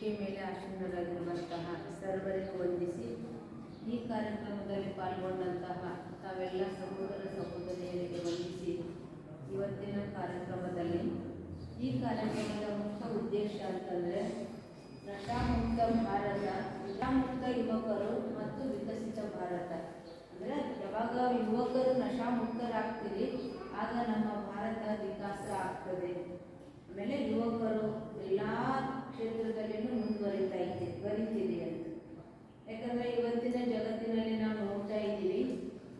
ವೇದಿಕೆ ಮೇಲೆ ಆಸೀನರಾಗಿರುವಂತಹ ಸರ್ವರಿಗೂ ವಂದಿಸಿ ಈ ಕಾರ್ಯಕ್ರಮದಲ್ಲಿ ಪಾಲ್ಗೊಂಡಂತಹ ತಾವೆಲ್ಲ ಸಹೋದರ ಸಹೋದರಿಯರಿಗೆ ವಂದಿಸಿ ಇವತ್ತಿನ ಕಾರ್ಯಕ್ರಮದಲ್ಲಿ ಈ ಕಾರ್ಯಕ್ರಮದ ಮುಖ್ಯ ಉದ್ದೇಶ ಅಂತಂದರೆ ನಶಾಮುಕ್ತ ಭಾರತ ನಶಾಮುಕ್ತ ಯುವಕರು ಮತ್ತು ವಿಕಸಿತ ಭಾರತ. ಅಂದರೆ ಯಾವಾಗ ಯುವಕರು ನಶಾಮುಕ್ತರಾಗ್ತೀರಿ ಆಗ ನಮ್ಮ ಭಾರತ ವಿಕಾಸ ಆಗ್ತದೆ. ಆಮೇಲೆ ಯುವಕರು ಎಲ್ಲ ಕ್ಷೇತ್ರದಲ್ಲಿನೂ ಮುಂದುವರಿತಾ ಇದೆ, ಬರೀತಿದೆ ಅಂತ. ಯಾಕಂದರೆ ಇವತ್ತಿನ ಜಗತ್ತಿನಲ್ಲಿ ನಾವು ನೋಡ್ತಾ ಇದ್ದೀವಿ,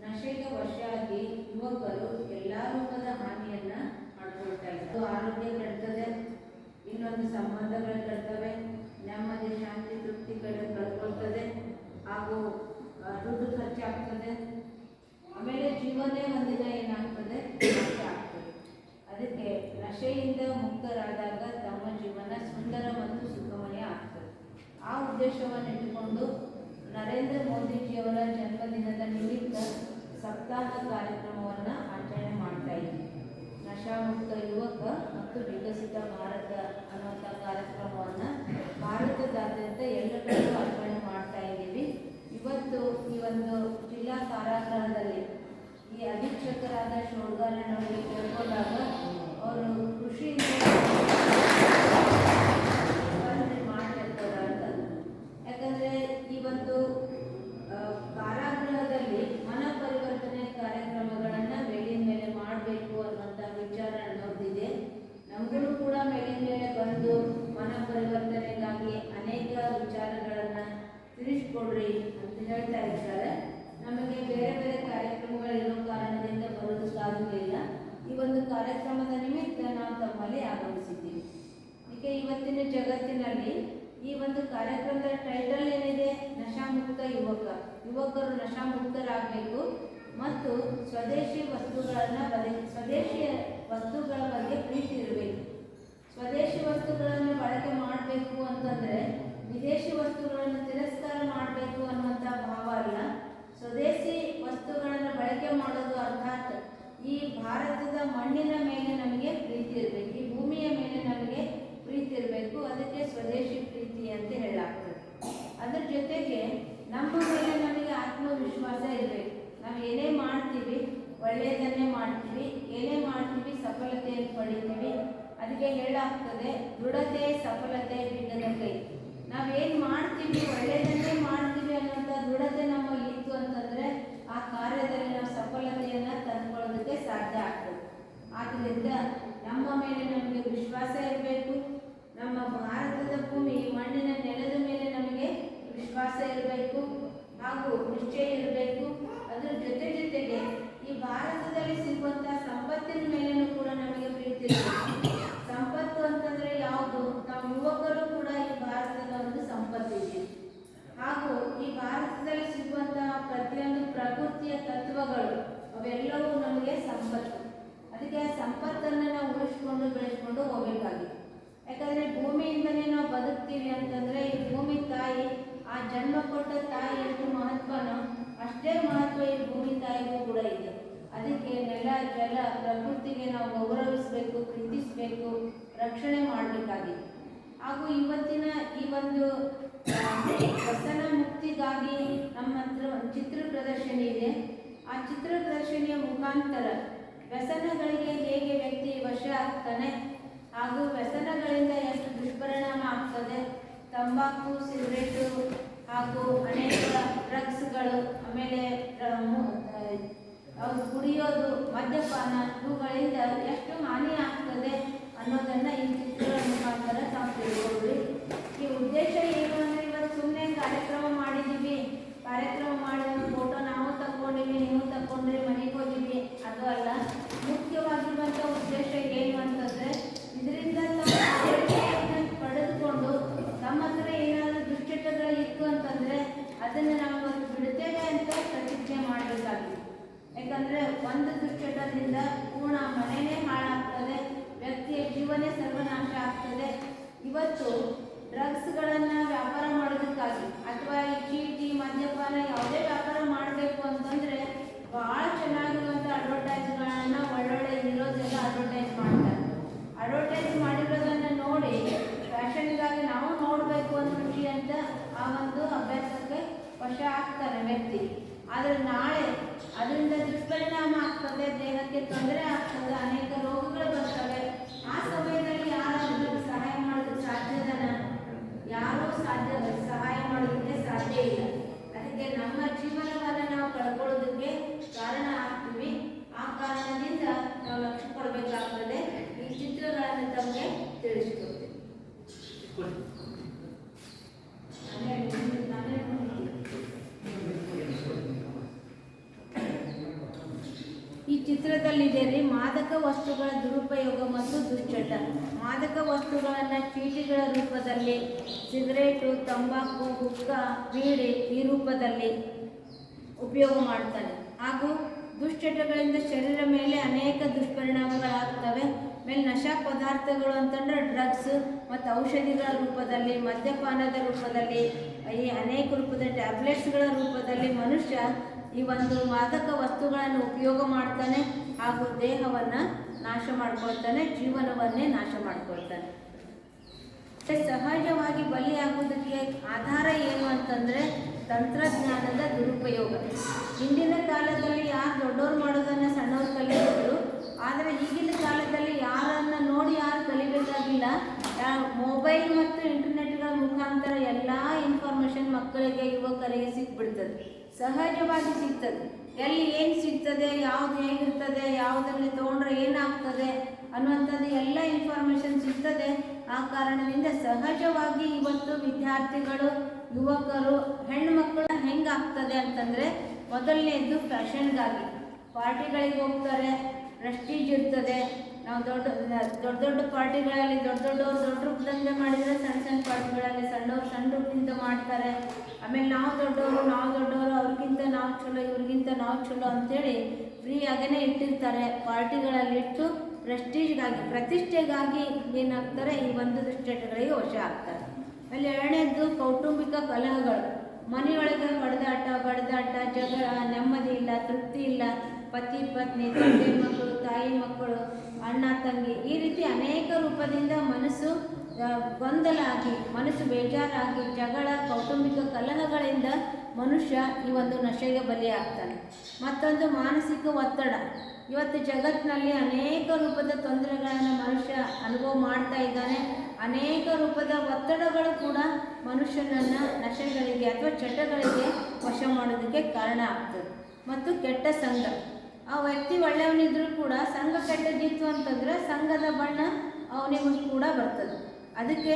ನಶೆಗೆ ವಶ ಆಗಿ ಯುವಕರು ಎಲ್ಲ ರೂಪದ ಹಾನಿಯನ್ನ ಮಾಡ್ಕೊಳ್ತಾ ಇದ್ದಾರೆ. ಆರೋಗ್ಯ ಕೆಡ್ತದೆ, ಇನ್ನೊಂದು ಸಂಬಂಧಗಳು ಕೆಡ್ತವೆ, ನೆಮ್ಮದಿ, ಶಾಂತಿ, ತೃಪ್ತಿ ಕಡೆ ಕಳ್ಕೊಳ್ತದೆ, ಹಾಗೂ ದುಡ್ಡು ಖರ್ಚಾಗ್ತದೆ. ಆಮೇಲೆ ಜೀವನೇ ಒಂದಿನ ಏನಾಗ್ತದೆ ಆಗ್ತದೆ. ಅದಕ್ಕೆ ನಶೆಯಿಂದ ಮುಕ್ತರಾದಾಗ ತಮ್ಮ ಜೀವನ ಸುಂದರ ಮತ್ತು ಆ ಉದ್ದೇಶವನ್ನು ಇಟ್ಟುಕೊಂಡು ನರೇಂದ್ರ ಮೋದಿಜಿಯವರ ಜನ್ಮದಿನದ ನಿಮಿತ್ತ ಸಪ್ತಾಹ ಕಾರ್ಯಕ್ರಮವನ್ನು ಆಚರಣೆ ಮಾಡ್ತಾ ಇದ್ದೀವಿ ನಶಾಮುಕ್ತ ಯುವಕ ಮತ್ತು ವಿಕಸಿತ ಭಾರತ ಅನ್ನುವಂಥ ಕಾರ್ಯಕ್ರಮವನ್ನು ಭಾರತದಾದ್ಯಂತ ಎಲ್ಲ ಕಡೆಗೂ ಆಚರಣೆ ಮಾಡ್ತಾ ಇದ್ದೀವಿ. ಇವತ್ತು ಈ ಒಂದು ಜಿಲ್ಲಾ ಕಾರಾಗೃಹದಲ್ಲಿ ಈ ಅಧೀಕ್ಷಕರಾದ ಶೋಡ್ಗಾರನವರಿಗೆ ಕೇಳ್ಕೊಂಡಾಗ ಅವರು ಕೃಷಿಯಿಂದ ಸ್ಪಂದನೆ ಮಾಡ್ತಿರ್ತಾರ ಅಂತ ಯಾಕಂದ್ರೆ ಈ ಒಂದು ಆ, ಕಾರಾಗೃಹದಲ್ಲಿ ಮನ ಪರಿವರ್ತನೆ ಕಾರ್ಯಕ್ರಮಗಳನ್ನ ಮೇಲಿನ ಮೇಲೆ ಮಾಡಬೇಕು ಅನ್ನುವಂಥ ವಿಚಾರ ಅನ್ನೋದಿದೆ ನಮಗೂ ಕೂಡ ಮೇಲಿನ ಮೇಲೆ ಬಂದು ಮನ ಪರಿವರ್ತನೆಗಾಗಿ ಅನೇಕ ವಿಚಾರಗಳನ್ನ ತಿಳಿಸ್ಕೊಡ್ರಿ ಅಂತ ಹೇಳ್ತಾ ಇರ್ತಾರೆ ನಮಗೆ ಬೇರೆ ಬೇರೆ ಕಾರ್ಯಕ್ರಮಗಳಿರೋ ಕಾರಣದಿಂದ ಬರೋದಕ್ಕಾಗಲಿಲ್ಲ ಈ ಒಂದು ಕಾರ್ಯಕ್ರಮದ ನಿಮಿತ್ತ ನಾವು ತಮ್ಮಲ್ಲಿ ಆಗಮಿಸಿದ್ದೀವಿ ಈಗ ಇವತ್ತಿನ ಜಗತ್ತಿನಲ್ಲಿ ಈ ಒಂದು ಕಾರ್ಯಕ್ರಮದ ಟೈಟಲ್ ಏನಿದೆ ನಶಾಮುಕ್ತ ಯುವಕ ಯುವಕರು ನಶಾಮುಕ್ತರಾಗಬೇಕು ಮತ್ತು ಸ್ವದೇಶಿ ವಸ್ತುಗಳನ್ನು ಬರೀ ಸ್ವದೇಶಿ ವಸ್ತುಗಳ ಬಗ್ಗೆ ಪ್ರೀತಿ ಇರಬೇಕು ಸ್ವದೇಶಿ ವಸ್ತುಗಳನ್ನು ಬಳಕೆ ಮಾಡಬೇಕು ಅಂತಂದರೆ ವಿದೇಶಿ ವಸ್ತುಗಳನ್ನು ತಿರಸ್ಕಾರ ಮಾಡಬೇಕು ಅನ್ನುವಂಥ ಭಾವ ಅಲ್ಲ ಸ್ವದೇಶಿ ವಸ್ತುಗಳನ್ನು ಬಳಕೆ ಮಾಡೋದು ಅರ್ಥಾತ್ ಈ ಭಾರತದ ಮಣ್ಣಿನ ಮೇಲೆ ನಮಗೆ ಪ್ರೀತಿ ಇರಬೇಕು, ಈ ಭೂಮಿಯ ಮೇಲೆ ನಮಗೆ ಪ್ರೀತಿ ಇರಬೇಕು, ಅದಕ್ಕೆ ಸ್ವದೇಶಿ ಪ್ರೀತಿ ಅಂತ ಹೇಳಲಾಗ್ತದೆ. ಅದರ ಜೊತೆಗೆ ನಮ್ಮ ಮೇಲೆ ನಮಗೆ ಆತ್ಮವಿಶ್ವಾಸ ಇರಬೇಕು. ನಾವು ಏನೇ ಮಾಡ್ತೀವಿ, ಒಳ್ಳೆಯದನ್ನೇ ಮಾಡ್ತೀವಿ, ಏನೇ ಮಾಡ್ತೀವಿ, ಸಫಲತೆಯನ್ನು ಪಡಿತೀವಿ, ಅದಕ್ಕೆ ಹೇಳಾಗ್ತದೆ ದೃಢತೆ, ಸಫಲತೆ ಬಿದ್ದದ ಕೈ. ನಾವೇನು ಮಾಡ್ತೀವಿ, ಒಳ್ಳೆಯದನ್ನೇ ಮಾಡ್ತೀವಿ ಅನ್ನೋಂಥ ದೃಢತೆ ನಮ್ಮಲ್ಲಿ ಇತ್ತು ಅಂತಂದರೆ ಆ ಕಾರ್ಯದಲ್ಲಿ ನಾವು ಸಫಲತೆಯನ್ನು ತಂದುಕೊಳ್ಳೋದಕ್ಕೆ ಸಾಧ್ಯ ಆಗ್ತದೆ. ಆದ್ದರಿಂದ ನಮ್ಮ ಮೇಲೆ ನಮಗೆ ವಿಶ್ವಾಸ ಇರಬೇಕು. ನಮ್ಮ ಭಾರತದ ಭೂಮಿ, ಮಣ್ಣಿನ ನೆಲದ ಮೇಲೆ ನಮಗೆ ವಿಶ್ವಾಸ ಇರಬೇಕು ಹಾಗೂ ನಿಶ್ಚಯ ಇರಬೇಕು. ಅದರ ಜೊತೆ ಜೊತೆಗೆ ಈ ಭಾರತದಲ್ಲಿ ಸಿಗುವಂತಹ ಸಂಪತ್ತಿನ ಮೇಲೆಯೂ ಕೂಡ ನಮಗೆ ಪ್ರೀತಿ ಸಂಪತ್ತು ಅಂತಂದ್ರೆ ಯಾವುದು? ನಾವು ಯುವಕರು ಕೂಡ ಈ ಭಾರತದ ಒಂದು ಸಂಪತ್ತಿದೆ ಹಾಗೂ ಈ ಭಾರತದಲ್ಲಿ ಪ್ರತಿಯೊಂದು ಪ್ರಕೃತಿಯ ತತ್ವಗಳು, ಅವೆಲ್ಲವೂ ನಮಗೆ ಸಂಪತ್ತು. ಅದಕ್ಕೆ ಆ ಸಂಪತ್ತನ್ನು ನಾವು ಉಳಿಸ್ಕೊಂಡು ಬೆಳೆಸ್ಕೊಂಡು ಹೋಗಬೇಕಾಗಿದೆ ಯಾಕಂದ್ರೆ ಭೂಮಿಯಿಂದನೇ ನಾವು ಬದುಕ್ತೀವಿ ಅಂತಂದ್ರೆ ಈ ಭೂಮಿ ತಾಯಿ, ಆ ಜನ್ಮ ಕೊಟ್ಟ ತಾಯಿ ಎಷ್ಟು ಮಹತ್ವನೋ ಅಷ್ಟೇ ಮಹತ್ವ ಈ ಭೂಮಿ ತಾಯಿಗೂ ಕೂಡ ಇದೆ. ಅದಕ್ಕೆ ನೆಲ, ಜಲ, ಪ್ರಕೃತಿಗೆ ನಾವು ಗೌರವಿಸಬೇಕು, ಪ್ರೀತಿಸಬೇಕು, ರಕ್ಷಣೆ ಮಾಡಬೇಕಾಗಿದೆ ಹಾಗೂ ಇವತ್ತಿನ ಈ ಒಂದು ವ್ಯಸನ ಮುಕ್ತಿಗಾಗಿ ನಮ್ಮ ಹತ್ರ ಒಂದು ಚಿತ್ರ ಪ್ರದರ್ಶನ ಇದೆ. ಆ ಚಿತ್ರ ಪ್ರದರ್ಶನಿಯ ಮುಖಾಂತರ ವ್ಯಸನಗಳಿಗೆ ಹೇಗೆ ವ್ಯಕ್ತಿ ವಶ ಆಗ್ತಾನೆ ಹಾಗೂ ವ್ಯಸನಗಳಿಂದ ಎಷ್ಟು ದುಷ್ಪರಿಣಾಮ ಆಗ್ತದೆ, ತಂಬಾಕು, ಸಿಗರೇಟು ಹಾಗೂ ಅನೇಕ ಡ್ರಗ್ಸ್ಗಳು, ಆಮೇಲೆ ಕುಡಿಯೋದು, ಮದ್ಯಪಾನ ಇವುಗಳಿಂದ ಎಷ್ಟು ಹಾನಿ ಆಗ್ತದೆ ಅನ್ನೋದನ್ನು ಈ ಚಿತ್ರಗಳ ಮುಖಾಂತರ ನಾವು ತಿಳ್ಕೊಳ್ರಿ ಈ ಉದ್ದೇಶ ಏನು ಅಂದ್ರೆ ಇವತ್ತು ಸುಮ್ಮನೆ ಕಾರ್ಯಕ್ರಮ ಮಾಡಿದೀವಿ ಕಾರ್ಯಕ್ರಮ ಮಾಡಿದ ಫೋಟೋ ನಾವು ತಗೊಂಡಿವಿ ನೀವು ತಗೊಂಡ್ರಿ ಮನೆಗೆ ಹೋಗಿವಿ ಅದು ಅಲ್ಲ ಮುಖ್ಯವಾಗಿರುವಂಥ ಉದ್ದೇಶ ಏನು ಅಂತಂದ್ರೆ, ಇದರಿಂದ ಪಡೆದುಕೊಂಡು ನಮ್ಮ ಹತ್ರ ಏನಾದರೂ ದುಶ್ಚಟಗಳು ಇತ್ತು ಅಂತಂದ್ರೆ ಅದನ್ನು ನಾವು ಬಿಡುತ್ತೇವೆ ಅಂತ ಪ್ರತಿಜ್ಞೆ ಮಾಡಬೇಕಾಗಿದೆ ಯಾಕಂದ್ರೆ ಒಂದು ದುಶ್ಚಟದಿಂದ ಪೂರ್ಣ ಮನೆಯೇ ಹಾಳಾಗ್ತದೆ, ವ್ಯಕ್ತಿಯ ಜೀವನೇ ಸರ್ವನಾಶ ಆಗ್ತದೆ. ಇವತ್ತು ಡ್ರಗ್ಸ್ಗಳನ್ನ ವ್ಯಾಪಾರ ಮಾಡೋದಕ್ಕಾಗಿ ಅಥವಾ ಮದ್ಯಪಾನ ಯಾವುದೇ ವ್ಯಾಪಾರ ಮಾಡಬೇಕು ಅಂತಂದರೆ ಭಾಳ ಚೆನ್ನಾಗಿರುವಂಥ ಅಡ್ವರ್ಟೈಸ್ಗಳನ್ನು ಒಳ್ಳೊಳ್ಳೆ ಇರೋದೆಲ್ಲ ಅಡ್ವರ್ಟೈಸ್ ಮಾಡ್ತಾರೆ. ಅಡ್ವರ್ಟೈಸ್ ಮಾಡಿರೋದನ್ನು ನೋಡಿ ಫ್ಯಾಷನ್ಗಾಗಿ ನಾವು ನೋಡಬೇಕು ಅನ್ನೋ ಅಂತ ಆ ಒಂದು ಅಭ್ಯಾಸಕ್ಕೆ ವಶ ಆಗ್ತಾರೆ ವ್ಯಕ್ತಿ. ಆದರೆ ನಾಳೆ ಅದರಿಂದ ದುಷ್ಪರಿಣಾಮ ಆಗ್ತದೆ, ದೇಹಕ್ಕೆ ತೊಂದರೆ ಆಗ್ತದೆ, ಅನೇಕ ರೋಗಗಳು ಬರ್ತವೆ. ಆ ಸಮಯದಲ್ಲಿ ಯಾರಾದರೂ ಸಹಾಯ ಮಾಡೋದಕ್ಕೆ ಸಾಧ್ಯದನ ಯಾರೂ ಸಾಧ್ಯ ಸಹಾಯ ಮಾಡೋದಕ್ಕೆ ಸಾಧ್ಯ ಇಲ್ಲ. ನಮ್ಮ ಜೀವನವನ್ನು ನಾವು ಕಳ್ಕೊಳ್ಳೋದಕ್ಕೆ ಕಾರಣ ಆಗ್ತೀವಿ. ಆ ಕಾರಣದಿಂದ ನಾವು ಲಕ್ಷ್ಯ ಕೊಡಬೇಕಾಗ್ತದೆ. ಈ ಚಿತ್ರಗಳನ್ನು ತಮಗೆ ತಿಳಿಸ್ಕೊಡ್ತೀನಿ. ಚಿತ್ರದಲ್ಲಿದೆ ರೀ ಮಾದಕ ವಸ್ತುಗಳ ದುರುಪಯೋಗ ಮತ್ತು ದುಶ್ಚಟ. ಮಾದಕ ವಸ್ತುಗಳನ್ನು ಚೀಟಿಗಳ ರೂಪದಲ್ಲಿ, ಸಿಗರೇಟು, ತಂಬಾಕು ಹುಕ್ಕ ಬೀಡಿ ಈ ರೂಪದಲ್ಲಿ ಉಪಯೋಗ ಮಾಡ್ತಾರೆ. ಹಾಗೂ ದುಶ್ಚಟಗಳಿಂದ ಶರೀರ ಮೇಲೆ ಅನೇಕ ದುಷ್ಪರಿಣಾಮಗಳಾಗ್ತವೆ. ಮೇಲೆ ನಶಾ ಪದಾರ್ಥಗಳು ಅಂತಂದ್ರೆ ಡ್ರಗ್ಸ್ ಮತ್ತು ಔಷಧಿಗಳ ರೂಪದಲ್ಲಿ, ಮದ್ಯಪಾನದ ರೂಪದಲ್ಲಿ, ಈ ಅನೇಕ ರೂಪದ ಟ್ಯಾಬ್ಲೆಟ್ಸ್ಗಳ ರೂಪದಲ್ಲಿ ಮನುಷ್ಯ ಈ ಒಂದು ಮಾದಕ ವಸ್ತುಗಳನ್ನು ಉಪಯೋಗ ಮಾಡ್ತಾನೆ ಹಾಗೂ ದೇಹವನ್ನ ನಾಶ ಮಾಡ್ಕೊಳ್ತಾನೆ, ಜೀವನವನ್ನೇ ನಾಶ ಮಾಡ್ಕೊಳ್ತಾನೆ. ಸಹಜವಾಗಿ ಬಲಿಯಾಗುವುದಕ್ಕೆ ಆಧಾರ ಏನು ಅಂತಂದ್ರೆ ತಂತ್ರಜ್ಞಾನದ ದುರುಪಯೋಗ. ಹಿಂದಿನ ಕಾಲದಲ್ಲಿ ಯಾರು ದೊಡ್ಡವ್ರು ಮಾಡೋದನ್ನ ಸಣ್ಣವ್ರು ಕಲಿಯೋದು ಆದರೆ ಈಗಿನ ಕಾಲದಲ್ಲಿ ಯಾರನ್ನ ನೋಡಿ ಯಾರು ಕಲಿಬೇಕಾಗಿಲ್ಲ. ಮೊಬೈಲ್ ಮತ್ತು ಇಂಟರ್ನೆಟ್ಗಳ ಮುಖಾಂತರ ಎಲ್ಲ ಇನ್ಫಾರ್ಮೇಷನ್ ಮಕ್ಕಳಿಗೆ, ಯುವಕರಿಗೆ ಸಿಕ್ಬಿಡ್ತದೆ ಸಹಜವಾಗಿ ಸಿಗ್ತದೆ. ಎಲ್ಲಿ ಏನು ಸಿಗ್ತದೆ, ಯಾವ್ದು ಹೇಗಿರ್ತದೆ, ಯಾವುದರಲ್ಲಿ ತೊಗೊಂಡ್ರೆ ಏನಾಗ್ತದೆ ಅನ್ನುವಂಥದ್ದು ಎಲ್ಲ ಇನ್ಫಾರ್ಮೇಷನ್ ಸಿಗ್ತದೆ. ಆ ಕಾರಣದಿಂದ ಸಹಜವಾಗಿ ಇವತ್ತು ವಿದ್ಯಾರ್ಥಿಗಳು, ಯುವಕರು, ಹೆಣ್ಮಕ್ಳು ಹೆಂಗಾಗ್ತದೆ ಅಂತಂದರೆ ಮೊದಲನೇದ್ದು ಫ್ಯಾಷನ್ಗಾಗಿ ಪಾರ್ಟಿಗಳಿಗೆ ಹೋಗ್ತಾರೆ ಪ್ರೆಸ್ಟೀಜ್ ಇರ್ತದೆ. ನಾವು ದೊಡ್ಡ ದೊಡ್ಡ ದೊಡ್ಡ ಪಾರ್ಟಿಗಳಲ್ಲಿ, ದೊಡ್ಡ ದೊಡ್ಡವ್ರು ದೊಡ್ಡ ರೂಪದಂತೆ ಮಾಡಿದರೆ ಸಣ್ಣ ಸಣ್ಣ ಪಾರ್ಟಿಗಳಲ್ಲಿ ಸಣ್ಣವ್ರು ಸಣ್ಣ ರೂಪದಿಂದ ಮಾಡ್ತಾರೆ. ಆಮೇಲೆ ನಾವು ದೊಡ್ಡವರು ನಾವು ದೊಡ್ಡವರು, ಅವ್ರಿಗಿಂತ ನಾವು ಚಲೋ, ಇವ್ರಿಗಿಂತ ನಾವು ಚಲೋ ಅಂತೇಳಿ ಫ್ರೀ ಆಗೇ ಇಟ್ಟಿರ್ತಾರೆ. ಪಾರ್ಟಿಗಳಲ್ಲಿ ಇಟ್ಟು ಪ್ರೆಸ್ಟೀಜ್ಗಾಗಿ ಪ್ರತಿಷ್ಠೆಗಾಗಿ ಏನಾಗ್ತಾರೆ? ಈ ಒಂದು ಸ್ಟೇಟ್ಗಳಿಗೆ ವಶ ಆಗ್ತಾರೆ. ಆಮೇಲೆ ಎರಡನೇದು ಕೌಟುಂಬಿಕ ಕಲಹಗಳು. ಮನೆಯೊಳಗೆ ಹೊಡೆದಾಟ ಬಡದಾಟ, ಜಗಳ, ನೆಮ್ಮದಿ ಇಲ್ಲ, ತೃಪ್ತಿ ಇಲ್ಲ. ಪತಿ, ಪತ್ನಿ, ತಂದೆ ಮಕ್ಕಳು, ತಾಯಿ ಮಕ್ಕಳು ಅಣ್ಣ ತಂಗಿ ಈ ರೀತಿ ಅನೇಕ ರೂಪದಿಂದ ಮನಸ್ಸು ಗೊಂದಲಾಗಿ, ಮನಸ್ಸು ಬೇಜಾರಾಗಿ, ಜಗಳ, ಕೌಟುಂಬಿಕ ಕಲಹಗಳಿಂದ ಮನುಷ್ಯ ಈ ಒಂದು ನಶೆಗೆ ಬಲಿಯಾಗ್ತಾನೆ. ಮತ್ತೊಂದು ಮಾನಸಿಕ ಒತ್ತಡ. ಇವತ್ತು ಜಗತ್ತಿನಲ್ಲಿ ಅನೇಕ ರೂಪದ ತೊಂದರೆಗಳನ್ನು ಮನುಷ್ಯ ಅನುಭವ ಮಾಡ್ತಾ ಇದ್ದಾನೆ. ಅನೇಕ ರೂಪದ ಒತ್ತಡಗಳು ಕೂಡ ಮನುಷ್ಯನನ್ನು ನಶೆಗಳಿಗೆ ಅಥವಾ ಚಟಗಳಿಗೆ ವಶ ಮಾಡೋದಕ್ಕೆ ಕಾರಣ ಆಗ್ತದೆ. ಮತ್ತು ಕೆಟ್ಟ ಸಂಘ. ಆ ವ್ಯಕ್ತಿ ಒಳ್ಳೆಯವನಿದ್ರೂ ಕೂಡ ಸಂಘ ಕೆಟ್ಟದಿತ್ತು ಅಂತಂದ್ರೆ ಸಂಘದ ಬಣ್ಣ ಅವನಿಗೂ ಕೂಡ ಬರ್ತದೆ. ಅದಕ್ಕೆ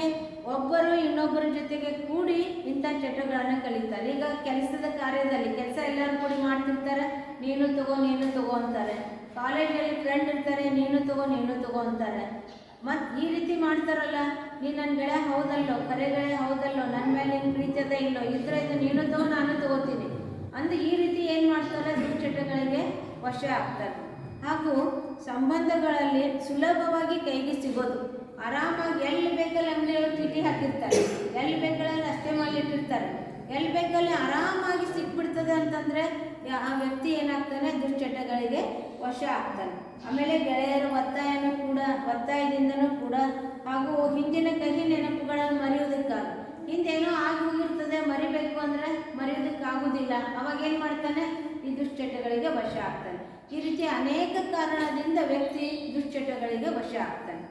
ಒಬ್ಬರು ಇನ್ನೊಬ್ಬರ ಜೊತೆಗೆ ಕೂಡಿ ಇಂಥ ಚಟಗಳನ್ನು ಕಲಿತಾರೆ. ಈಗ ಕೆಲಸದ ಕಾರ್ಯದಲ್ಲಿ ಕೆಲಸ ಎಲ್ಲರೂ ಕೂಡಿ ಮಾಡ್ತಿರ್ತಾರೆ. ನೀನು ತಗೋ ನೀನು ತಗೋ ಅಂತಾರೆ. ಕಾಲೇಜಲ್ಲಿ ಫ್ರೆಂಡ್ ಇರ್ತಾರೆ, ನೀನು ತಗೋ ನೀನು ತಗೋ ಅಂತಾರೆ. ಮತ್ತು ಈ ರೀತಿ ಮಾಡ್ತಾರಲ್ಲ, ನೀನು ನನ್ನ ಗೆಳೆ ಹೌದಲ್ಲೋ ಕರೆ ಹೌದಲ್ಲೋ ನನ್ನ ಮೇಲೆ ನಿನ್ನ ಪ್ರೀತಿ ಅದ ಇಲ್ಲೋ, ಇದ್ರೆ ಇದು ನೀನು ತಗೋ, ನಾನು ತಗೋತೀನಿ. ಅಂದರೆ ಈ ರೀತಿ ಏನು ಮಾಡ್ತಾರೆ ದುಶ್ಚಟಗಳಿಗೆ ವಶ ಆಗ್ತಾರೆ ಹಾಗೂ ಸಂಬಂಧಗಳಲ್ಲಿ ಸುಲಭವಾಗಿ ಕೈಗೆ ಸಿಗೋದು. ಆರಾಮಾಗಿ ಎಲ್ಲಿ ಬೇಕಲ್ಲಿ ಅಂಗಡಿಯವರು ಚೀಟಿ ಹಾಕಿರ್ತಾರೆ. ಎಲ್ಲಿ ಬೇಕಲ್ಲಿ ಅಷ್ಟೇ ಮಾಡಿಟ್ಟಿರ್ತಾರೆ ಎಲ್ಲಿ ಬೇಕಲ್ಲಿ ಆರಾಮಾಗಿ ಸಿಕ್ಬಿಡ್ತದೆ ಅಂತಂದರೆ ಆ ವ್ಯಕ್ತಿ ಏನಾಗ್ತಾನೆ ದುಶ್ಚಟಗಳಿಗೆ ವಶ ಆಗ್ತಾನೆ. ಆಮೇಲೆ ಗೆಳೆಯರ ಒತ್ತಾಯನೂ ಕೂಡ, ಒತ್ತಾಯದಿಂದನೂ ಕೂಡ, ಹಾಗೂ ಹಿಂದಿನ ಕಹಿ ನೆನಪುಗಳನ್ನು ಮರೆಯೋದಕ್ಕಾಗಿ ಹಿಂದೇನೋ ಆಗಿ ಹೋಗಿರ್ತದೆ, ಮರಿಬೇಕು ಅಂದರೆ ಮರೆಯೋದಕ್ಕಾಗೋದಿಲ್ಲ ಅವಾಗ ಏನು ಮಾಡ್ತಾನೆ? ಈ ದುಶ್ಚಟಗಳಿಗೆ ವಶ ಆಗ್ತಾನೆ. ಈ ರೀತಿ ಅನೇಕ ಕಾರಣದಿಂದ ವ್ಯಕ್ತಿ ದುಶ್ಚಟಗಳಿಗೆ ವಶ ಆಗ್ತಾನೆ.